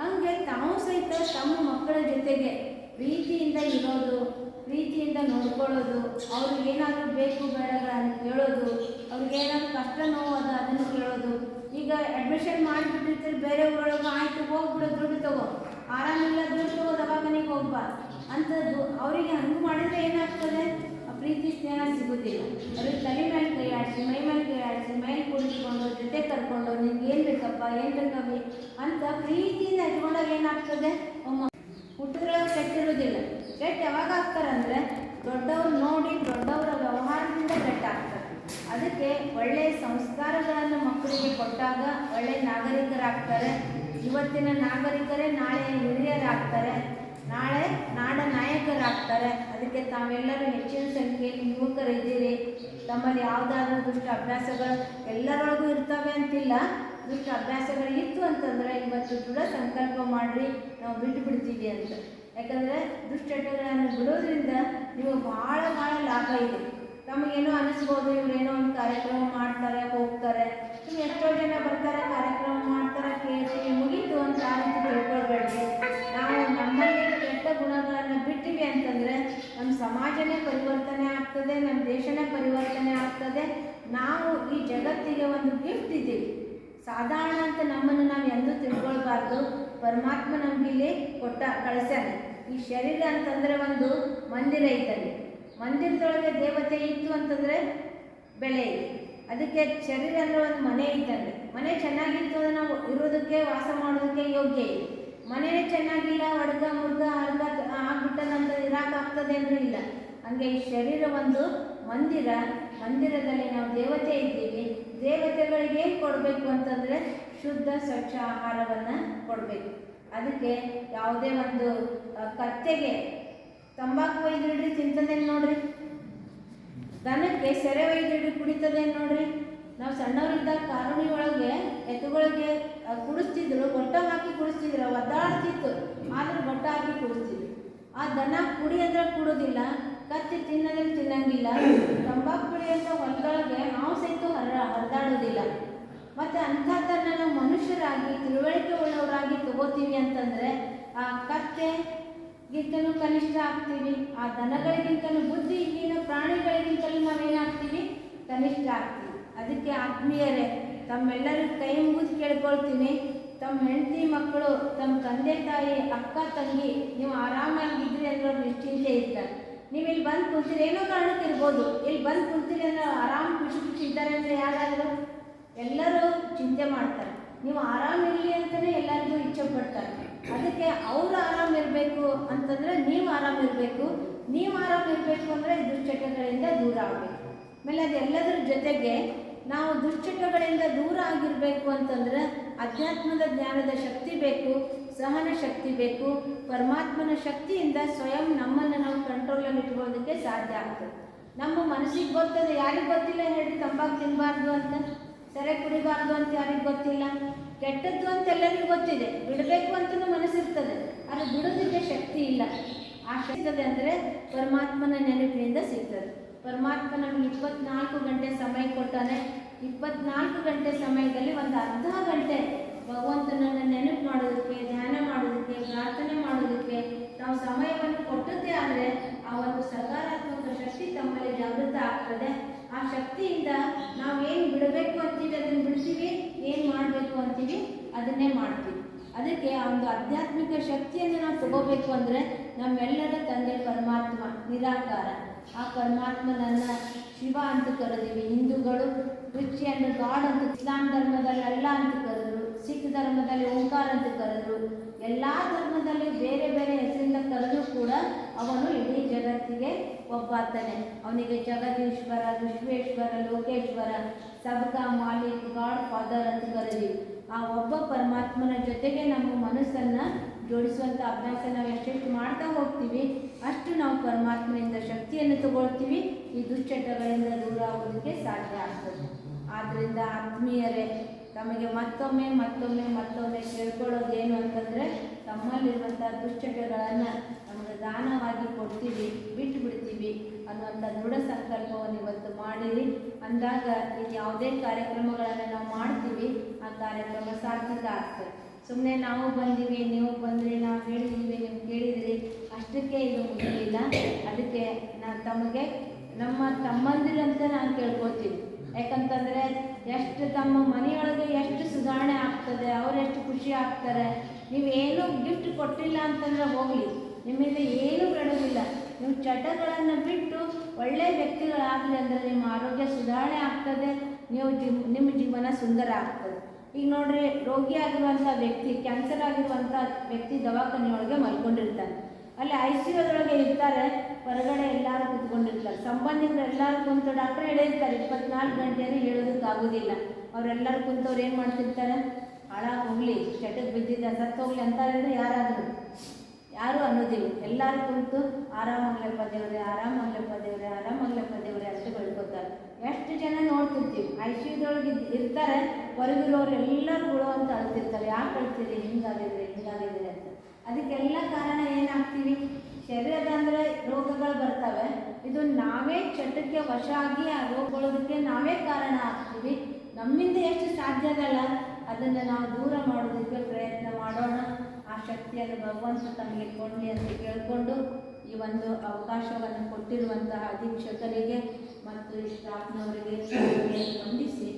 ಹಂಗೆ ತಾವು ಸಹಿತ ತಮ್ಮ ಮಕ್ಕಳ ಜೊತೆಗೆ ಪ್ರೀತಿಯಿಂದ ಇರೋದು, ಪ್ರೀತಿಯಿಂದ ನೋಡ್ಕೊಳ್ಳೋದು, ಅವ್ರಿಗೆ ಏನಾದರೂ ಬೇಕು ಬೇಡಗಳನ್ನು ಕೇಳೋದು ಅವ್ರಿಗೆ ಏನಾದರೂ ಕಷ್ಟ ನೋವು ಅದ ಅದನ್ನು ಕೇಳೋದು. ಈಗ ಅಡ್ಮಿಷನ್ ಮಾಡಿಬಿಟ್ಟಿರ್ತಾರೆ, ಬೇರೆ ಊರೊಳಗೆ ಆಯಿತು ಹೋಗ್ಬಿಡೋದು ದುಡ್ಡು ತಗೋ. ಆರಾಮಿಲ್ಲ, ದುಡ್ಡು ತಗೋ ದವಾಖಾನೆಗೆ ಹೋಗ್ಬಾರ್ದು ಅಂಥದ್ದು ಅವರಿಗೆ ಹಂಗೆ ಮಾಡಿದ್ರೆ ಏನಾಗ್ತದೆ? ಪ್ರೀತಿ, ಸ್ನೇಹ ಸಿಗೋದಿಲ್ಲ. ಅವ್ರಿಗೆ ತಲೆ ಮೇಲೆ ಕೈ ಆಡಿಸಿ, ಮೈ ಮೇಲೆ ಕೈ ಆಡಿಸಿ, ಮೈಲಿ ಕುಡಿಸ್ಕೊಂಡು, ಜೊತೆ ಕರ್ಕೊಂಡು ನಿಮ್ಗೆ ಏನು ಬೇಕಪ್ಪ, ಏನು ಬೇಕವಿ ಅಂತ ಪ್ರೀತಿಯಿಂದ ಇಟ್ಕೊಂಡಾಗ ಏನಾಗ್ತದೆ? ಒಮ್ಮ ಹುಟ್ಟಿದ್ರೊಳಗೆ ಕೆಟ್ಟಿರೋದಿಲ್ಲ. ಕೆಟ್ಟ ಯಾವಾಗ ಆಗ್ತಾರಂದ್ರೆ ದೊಡ್ಡವ್ರು ನೋಡಿ, ದೊಡ್ಡವರ ವ್ಯವಹಾರದಿಂದ ಕೆಟ್ಟ ಆಗ್ತಾರೆ. ಅದಕ್ಕೆ ಒಳ್ಳೆಯ ಸಂಸ್ಕಾರಗಳನ್ನು ಮಕ್ಕಳಿಗೆ ಕೊಟ್ಟಾಗ ಒಳ್ಳೆಯ ನಾಗರಿಕರಾಗ್ತಾರೆ. ಇವತ್ತಿನ ನಾಗರಿಕರೇ ನಾಳೆ ಹಿರಿಯರಾಗ್ತಾರೆ. ನಾಳೆ ನಾಡ ನಾಯಕರಾಗ್ತಾರೆ. ಅದಕ್ಕೆ ತಾವೆಲ್ಲರೂ ಹೆಚ್ಚಿನ ಸಂಖ್ಯೆಯಲ್ಲಿ ಯುವಕರಿದ್ದೀರಿ ತಮ್ಮಲ್ಲಿ ಯಾವುದಾದ್ರೂ ದುಷ್ಟ ಅಭ್ಯಾಸಗಳು ಎಲ್ಲರೊಳಗೂ ಇರ್ತವೆ ಅಂತಿಲ್ಲ. ದುಷ್ಟ ಅಭ್ಯಾಸಗಳು ಇತ್ತು ಅಂತಂದರೆ ಇವತ್ತು ದೃಢ ಸಂಕಲ್ಪ ಮಾಡಿರಿ, ನಾವು ಬಿಟ್ಟು ಬಿಡ್ತೀವಿ ಅಂತ. ಯಾಕಂದರೆ ದುಶ್ಚಟಗಳನ್ನು ಬಿಡೋದ್ರಿಂದ ನೀವು ಭಾಳ ಭಾಳ ಲಾಭ ಇದೆ. ತಮಗೇನೋ ಅನಿಸ್ಬೋದು, ಇವರೇನೋ ಒಂದು ಕಾರ್ಯಕ್ರಮ ಮಾಡ್ತಾರೆ, ಹೋಗ್ತಾರೆ. ಎಷ್ಟೋ ಜನ ಬರ್ತಾರೆ, ಕಾರ್ಯಕ್ರಮ ಮಾಡ್ತಾರೆ, ಕೇಳ್ತೀವಿ, ಮುಗೀತು ಅಂತ ಆ ತಿಳ್ಕೊಳ್ಬೇಡಿ. ನಾವು ನಮ್ಮಲ್ಲಿ ಕೆಟ್ಟ ಗುಣಗಳನ್ನು ಬಿಟ್ಟಿವಿ ಅಂತಂದರೆ ನಮ್ಮ ಸಮಾಜನೇ ಪರಿವರ್ತನೆ ಆಗ್ತದೆ ನಮ್ಮ ದೇಶನೇ ಪರಿವರ್ತನೆ ಆಗ್ತದೆ. ನಾವು ಈ ಜಗತ್ತಿಗೆ ಒಂದು ಗಿಫ್ಟ್ ಇದ್ದೀವಿ. ಸಾಧಾರಣ ಅಂತ ನಮ್ಮನ್ನು ನಾವು ಎಂದೂ ತಿಳ್ಕೊಳ್ಬಾರ್ದು. ಪರಮಾತ್ಮ ನಮಗಿಲ್ಲಿ ಕೊಟ್ಟ ಕಳಿಸ್ಯಾನೆ ಈ ಶರೀರ ಅಂತಂದರೆ ಒಂದು ಮಂದಿರ ಇದ್ದಲ್ಲಿ ಮಂದಿರದೊಳಗೆ ದೇವತೆ ಇತ್ತು ಅಂತಂದರೆ ಬೆಳೆ ಇದೆ ಅದಕ್ಕೆ ಶರೀರ ಅಂದ್ರೆ ಒಂದು ಮನೆ ಇದ್ದಂಗೆ. ಮನೆ ಚೆನ್ನಾಗಿತ್ತು ಅಂದ್ರೆ ನಾವು ಇರೋದಕ್ಕೆ ವಾಸ ಮಾಡೋದಕ್ಕೆ ಯೋಗ್ಯ ಇದೆ ಮನೆಯೇ ಚೆನ್ನಾಗಿಲ್ಲ ಹೊಡ್ಗ ಮುರ್ಗ ಹರ್ಗ ಆಗ್ಬಿಟ್ಟದಂತ ಇರಾಕಾಗ್ತದೆ ಅಂದ್ರೆ ಇಲ್ಲ. ಹಂಗೆ ಈ ಶರೀರ ಒಂದು ಮಂದಿರ. ಮಂದಿರದಲ್ಲಿ ನಾವು ದೇವತೆ ಇದ್ದೀವಿ. ದೇವತೆಗಳಿಗೆ ಕೊಡಬೇಕು ಅಂತಂದರೆ ಶುದ್ಧ, ಸ್ವಚ್ಛ ಆಹಾರವನ್ನು ಕೊಡಬೇಕು. ಅದಕ್ಕೆ ಯಾವುದೇ ಒಂದು ಕತ್ತೆಗೆ ತಂಬಾಕು ಒಯ್ದಿಡ್ರಿ ತಿಂತದೇನು ನೋಡ್ರಿ? ದನಕ್ಕೆ ಸೆರೆ ಒಯ್ದಿಡಿ ಕುಡಿತದೆ ನೋಡ್ರಿ. ನಾವು ಸಣ್ಣವರಿದ್ದಾಗ ಕಾರುಣಿ ಒಳಗೆ ಎತ್ತುಗಳಿಗೆ ಕುಡಿಸ್ತಿದ್ರು, ಗೊಟ್ಟ ಹಾಕಿ ಕುಡಿಸ್ತಿದ್ರು ಒದ್ದಾಡ್ತಿತ್ತು ಆದ್ರೆ ಗೊಟ್ಟ ಹಾಕಿ ಕುಡಿಸ್ತಿದ್ರು. ಆ ದನ ಕುಡಿ ಅಂದ್ರೆ ಕುಡೋದಿಲ್ಲ, ಕತ್ತಿ ತಿನ್ನೋದ್ರೆ ತಿನ್ನಂಗಿಲ್ಲ. ತಂಬಾಕು ಕುಡಿಯಂತ ಹೊಲದೊಳಗೆ ನಾವು ಸಹಿತ ಹರ ಹರಿದಾಡೋದಿಲ್ಲ ಮತ್ತು ಅಂಥದ್ದನ್ನು ನಾವು ಮನುಷ್ಯರಾಗಿ, ತಿಳುವಳಿಕೆ ಉಳ್ಳವರಾಗಿ ತಗೋತೀವಿ ಅಂತಂದರೆ, ಆ ಕತ್ತೆಗಿಂತಲೂ ಕನಿಷ್ಠ ಆಗ್ತೀವಿ ಆ ದನಗಳಿಗಿಂತಲೂ ಬುದ್ಧಿಹೀನ ಪ್ರಾಣಿಗಳಿಗಿಂತಲೂ ನಾವೇನಾಗ್ತೀವಿ? ಕನಿಷ್ಠ ಆಗ್ತೀವಿ. ಅದಕ್ಕೆ ಆತ್ಮೀಯರೇ, ತಮ್ಮೆಲ್ಲರೂ ಕೈ ಮುಗಿದು ಕೇಳ್ಕೊಳ್ತೀನಿ. ತಮ್ಮ ಹೆಂಡತಿ ಮಕ್ಕಳು, ತಮ್ಮ ತಂದೆ ತಾಯಿ, ಅಕ್ಕ, ತಂಗಿ, ನೀವು ಆರಾಮಾಗಿದ್ರಿ ಅನ್ನೋ ನಿಶ್ಚಿಂತೆ ಇರ್ತಾರೆ ನೀವು ಇಲ್ಲಿ ಬಂದು ಕುಂತೀರಿ, ಏನೋ ಕಾರಣಕ್ಕೆ ಇರ್ಬೋದು. ಇಲ್ಲಿ ಬಂದು ಕುಂತೀರಿ ಅಂದ್ರೆ ಆರಾಮ್ ಖುಷಿ ಖುಷಿ ಇದ್ದಾರೆ ಅಂದರೆ ಯಾರಾದರೂ? ಎಲ್ಲರೂ ಚಿಂತೆ ಮಾಡ್ತಾರೆ. ನೀವು ಆರಾಮಿರಲಿ ಅಂತಲೇ ಎಲ್ಲರಿಗೂ ಇಚ್ಛೆ ಪಡ್ತಾರೆ. ಅದಕ್ಕೆ ಅವ್ರು ಆರಾಮಿರಬೇಕು ಅಂತಂದರೆ ನೀವು ಆರಾಮಿರಬೇಕು ನೀವು ಆರಾಮಿರಬೇಕು ಅಂದರೆ ದುಶ್ಚಟಗಳಿಂದ ದೂರ ಆಗಬೇಕು. ಆಮೇಲೆ ಅದೆಲ್ಲದರ ಜೊತೆಗೆ ನಾವು ದುಶ್ಚಟಗಳಿಂದ ದೂರ ಆಗಿರಬೇಕು ಅಂತಂದ್ರೆ ಅಧ್ಯಾತ್ಮದ ಜ್ಞಾನದ ಶಕ್ತಿ ಬೇಕು, ಸಹನ ಶಕ್ತಿ ಬೇಕು, ಪರಮಾತ್ಮನ ಶಕ್ತಿಯಿಂದ ಸ್ವಯಂ ನಮ್ಮನ್ನು ನಾವು ಕಂಟ್ರೋಲಲ್ಲಿ ಇಟ್ಕೊಳ್ಳೋದಕ್ಕೆ ಸಾಧ್ಯ ಆಗ್ತದೆ. ನಮ್ಮ ಮನಸ್ಸಿಗೆ ಗೊತ್ತದೆ, ಯಾರಿಗೆ ಗೊತ್ತಿಲ್ಲ ಹೇಳಿ ತಂಬಾಕು ತಿನ್ನಬಾರ್ದು ಅಂತ. ಸೆರೆ ಕುಡಿಬಾರ್ದು ಅಂತ ಯಾರಿಗೆ ಗೊತ್ತಿಲ್ಲ? ಕೆಟ್ಟದ್ದು ಅಂತ ಎಲ್ಲರಿಗೂ ಗೊತ್ತಿದೆ. ಬಿಡಬೇಕು ಅಂತಲೂ ಮನಸ್ಸಿರ್ತದೆ. ಆದರೆ ಬಿಡೋದಕ್ಕೆ ಶಕ್ತಿ ಇಲ್ಲ. ಆ ಶಕ್ತಿ ಅಂದರೆ ಪರಮಾತ್ಮನ ನೆನಪಿನಿಂದ ಸಿಗ್ತದೆ. ಪರಮಾತ್ಮ ನಮ್ಗೆ ಇಪ್ಪತ್ನಾಲ್ಕು ಗಂಟೆ ಸಮಯ ಕೊಟ್ಟಾನೆ. ಇಪ್ಪತ್ನಾಲ್ಕು ಗಂಟೆ ಸಮಯದಲ್ಲಿ ಒಂದು ಅರ್ಧ ಗಂಟೆ ಭಗವಂತನನ್ನು ನೆನಪು ಮಾಡೋದಕ್ಕೆ, ಧ್ಯಾನ ಮಾಡೋದಕ್ಕೆ, ಪ್ರಾರ್ಥನೆ ಮಾಡೋದಕ್ಕೆ ನಾವು ಸಮಯವನ್ನು ಕೊಟ್ಟದ್ದೇ ಆದರೆ ಆ ಒಂದು ಸಕಾರಾತ್ಮಕ ಶಕ್ತಿ ತಮ್ಮಲ್ಲಿ ಜಾಗೃತ ಆಗ್ತದೆ. ಆ ಶಕ್ತಿಯಿಂದ ನಾವು ಏನು ಬಿಡಬೇಕು ಅಂತೀವಿ, ಅದನ್ನು ಬಿಡ್ತೀವಿ, ಏನು ಮಾಡಬೇಕು ಅಂತೀವಿ, ಅದನ್ನೇ ಮಾಡ್ತೀವಿ. ಅದಕ್ಕೆ ಆ ಒಂದು ಆಧ್ಯಾತ್ಮಿಕ ಶಕ್ತಿಯನ್ನು ನಾವು ತಗೋಬೇಕು ಅಂದರೆ ನಮ್ಮೆಲ್ಲರ ತಂದೆ ಪರಮಾತ್ಮ, ನಿರಾಕಾರ. ಆ ಪರಮಾತ್ಮನನ್ನ ಶಿವ ಅಂತ ಕರೆದೀವಿ, ಹಿಂದೂಗಳು, ಕ್ರಿಶ್ಚಿಯನ್, ಗಾಡ್ ಅಂತ, ಇಸ್ಲಾಂ ಧರ್ಮದಲ್ಲಿ ಅಲ್ಲ ಅಂತ ಕರೆದ್ರು, ಸಿಖ್ ಧರ್ಮದಲ್ಲಿ ಓಂಕಾರ ಅಂತ ಕರೆದ್ರು, ಎಲ್ಲ ಧರ್ಮದಲ್ಲಿ ಬೇರೆ ಬೇರೆ ಹೆಸರಿಂದ ಕರೆದು ಕೂಡ ಅವನು ಇಡೀ ಜಗತ್ತಿಗೆ ಒಬ್ಬಾತನೆ ಅವನಿಗೆ ಜಗದೀಶ್ವರ, ವಿಶ್ವೇಶ್ವರ, ಲೋಕೇಶ್ವರ, ಸಬ್ಕಾ, ಮಾಲಿಕ್, ಗಾಡ್, ಫಾದರ್ ಅಂತ ಕರೆದಿ ಆ ಒಬ್ಬ ಪರಮಾತ್ಮನ ಜೊತೆಗೆ ನಮ್ಮ ಮನಸ್ಸನ್ನು ಜೋಡಿಸುವಂಥ ಅಭ್ಯಾಸ ನಾವು ಎಷ್ಟೆಷ್ಟು ಮಾಡ್ತಾ ಹೋಗ್ತೀವಿ, ಅಷ್ಟು ನಾವು ಪರಮಾತ್ಮನಿಂದ ಶಕ್ತಿಯನ್ನು ತಗೊಳ್ತೀವಿ. ಈ ದುಶ್ಚಟಗಳಿಂದ ದೂರ ಆಗೋದಕ್ಕೆ ಸಾಧ್ಯ ಆಗ್ತದೆ. ಆದ್ದರಿಂದ ಆತ್ಮೀಯರೇ, ತಮಗೆ ಮತ್ತೊಮ್ಮೆ ಮತ್ತೊಮ್ಮೆ ಮತ್ತೊಮ್ಮೆ ಕೇಳ್ಕೊಳ್ಳೋದೇನು ಅಂತಂದರೆ ತಮ್ಮಲ್ಲಿರುವಂಥ ದುಶ್ಚಟಗಳನ್ನು ದಾನವಾಗಿ ಕೊಡ್ತೀವಿ ಬಿಟ್ಟು ಬಿಡ್ತೀವಿ ಅನ್ನುವಂಥ ದೃಢ ಸಂಕಲ್ಪವನ್ನು ಇವತ್ತು ಮಾಡಿರಿ. ಅಂದಾಗ ಇದು ಯಾವುದೇ ಕಾರ್ಯಕ್ರಮಗಳನ್ನು ನಾವು ಮಾಡ್ತೀವಿ, ಆ ಕಾರ್ಯಕ್ರಮ ಸಾರ್ಥಕ ಆಗ್ತದೆ. ಸುಮ್ಮನೆ ನಾವು ಬಂದೀವಿ, ನೀವು ಬಂದ್ರಿ, ನಾವು ಹೇಳಿದ್ದೀವಿ ನೀವು ಕೇಳಿದಿರಿ, ಅಷ್ಟಕ್ಕೆ ಇದು ಮುಗಿಲಿಲ್ಲ ಅದಕ್ಕೆ ನಾನು ತಮಗೆ ನಮ್ಮ ತಮ್ಮಂದಿರಂತ ನಾನು ಕೇಳ್ಕೊತೀನಿ ಯಾಕಂತಂದರೆ ಎಷ್ಟು ತಮ್ಮ ಮನೆಯೊಳಗೆ ಎಷ್ಟು ಸುಧಾರಣೆ ಆಗ್ತದೆ, ಅವ್ರು ಎಷ್ಟು ಖುಷಿ ಆಗ್ತಾರೆ, ನೀವು ಏನೂ ಗಿಫ್ಟ್ ಕೊಟ್ಟಿಲ್ಲ ಅಂತಂದ್ರೆ ಹೋಗಲಿ. ನಿಮ್ಮಿಂದ ಏನೂ ಬೇಡೋದಿಲ್ಲ ನೀವು ಚಟಗಳನ್ನು ಬಿಟ್ಟು ಒಳ್ಳೆಯ ವ್ಯಕ್ತಿಗಳಾಗಲಿ ಅಂದರೆ ನಿಮ್ಮ ಆರೋಗ್ಯ ಸುಧಾರಣೆ ಆಗ್ತದೆ, ನೀವು ಜೀವ ನಿಮ್ಮ ಜೀವನ ಸುಂದರ ಆಗ್ತದೆ. ಈಗ ನೋಡ್ರಿ ರೋಗಿ ಆಗಿರುವಂಥ ವ್ಯಕ್ತಿ ಕ್ಯಾನ್ಸರ್ ಆಗಿರುವಂಥ ವ್ಯಕ್ತಿ ದವಾಖಾನೆಯೊಳಗೆ ಮಲ್ಕೊಂಡಿರ್ತಾನೆ. ಅಲ್ಲಿ ಐ ಸಿ ಯುದೊಳಗೆ ಇರ್ತಾರೆ, ಹೊರಗಡೆ ಎಲ್ಲರೂ ಕುತ್ಕೊಂಡಿರ್ತಾರೆ. ಸಂಬಂಧಿಕರು ಎಲ್ಲರೂ ಕುಂತು ಡಾಕ್ಟ್ರ್ ಹೇಳಿರ್ತಾರೆ, ಇಪ್ಪತ್ನಾಲ್ಕು ಗಂಟೆಯಲ್ಲಿ ಹೇಳೋದಕ್ಕಾಗೋದಿಲ್ಲ. ಅವರೆಲ್ಲರೂ ಕುಂತವ್ರು ಏನು ಮಾಡ್ತಿರ್ತಾರೆ? ಹಾಳಾಗಿ ಹೋಗ್ಲಿ ಚಟಕ್ಕೆ ಬಿದ್ದಿದ್ದ ಸತ್ತು ಹೋಗ್ಲಿ ಅಂತಾರಂದ್ರೆ ಯಾರಾದರೂ? ಯಾರೂ ಅನ್ನೋದಿಲ್ಲ. ಎಲ್ಲರೂ ಕುಂತು ಆರಾಮಾಗ್ಲಪ್ಪ ದೇವ್ರೆ ಆರಾಮಾಗ್ಲಪ್ಪ ದೇವ್ರೆ ಆರಾಮಾಗ್ಲಪ್ಪ ದೇವ್ರೆ ಅಷ್ಟು ಬೆಳ್ಕೊತಾರೆ ಎಷ್ಟು ಜನ ನೋಡ್ತಿರ್ತೀವಿ. ಐ ಸಿ ಯುದೊಳಗೆ ಇರ್ತಾರೆ. ಹೊರಗಿರೋರು ಎಲ್ಲರೂ ಅಂತ ಅಳ್ತಿರ್ತಾರೆ. ಯಾಕೆ ಅಳ್ತೀರಿ? ಹಿಂಗಾಗಿದ್ರೆ ಹಿಂಗಾಗಿದ್ರೆ ಅಂತ. ಅದಕ್ಕೆಲ್ಲ ಕಾರಣ ಏನಾಗ್ತೀವಿ? ಶರೀರದ ಅಂದರೆ ರೋಗಗಳು ಬರ್ತವೆ. ಇದು ನಾವೇ ಚಟಕ್ಕೆ ವಶ ಆಗಿ ಆ ರೋಗಗಳೋದಕ್ಕೆ ನಾವೇ ಕಾರಣ ಆಗ್ತೀವಿ. ನಮ್ಮಿಂದ ಎಷ್ಟು ಸಾಧ್ಯ ಅದನ್ನು ನಾವು ದೂರ ಮಾಡೋದಕ್ಕೆ ಪ್ರಯತ್ನ ಮಾಡೋಣ. ಆ ಶಕ್ತಿಯನ್ನು ಭಗವಂತ ತಮಗೆ ಕೊಡಲಿ ಅಂತ ಕೇಳಿಕೊಂಡು ಈ ಒಂದು ಅವಕಾಶವನ್ನು ಕೊಟ್ಟಿರುವಂತಹ ಅಧೀಕ್ಷಕರಿಗೆ ಮತ್ತು ಸ್ಟಾಫ್ನವರಿಗೆ ವಂದಿಸಿ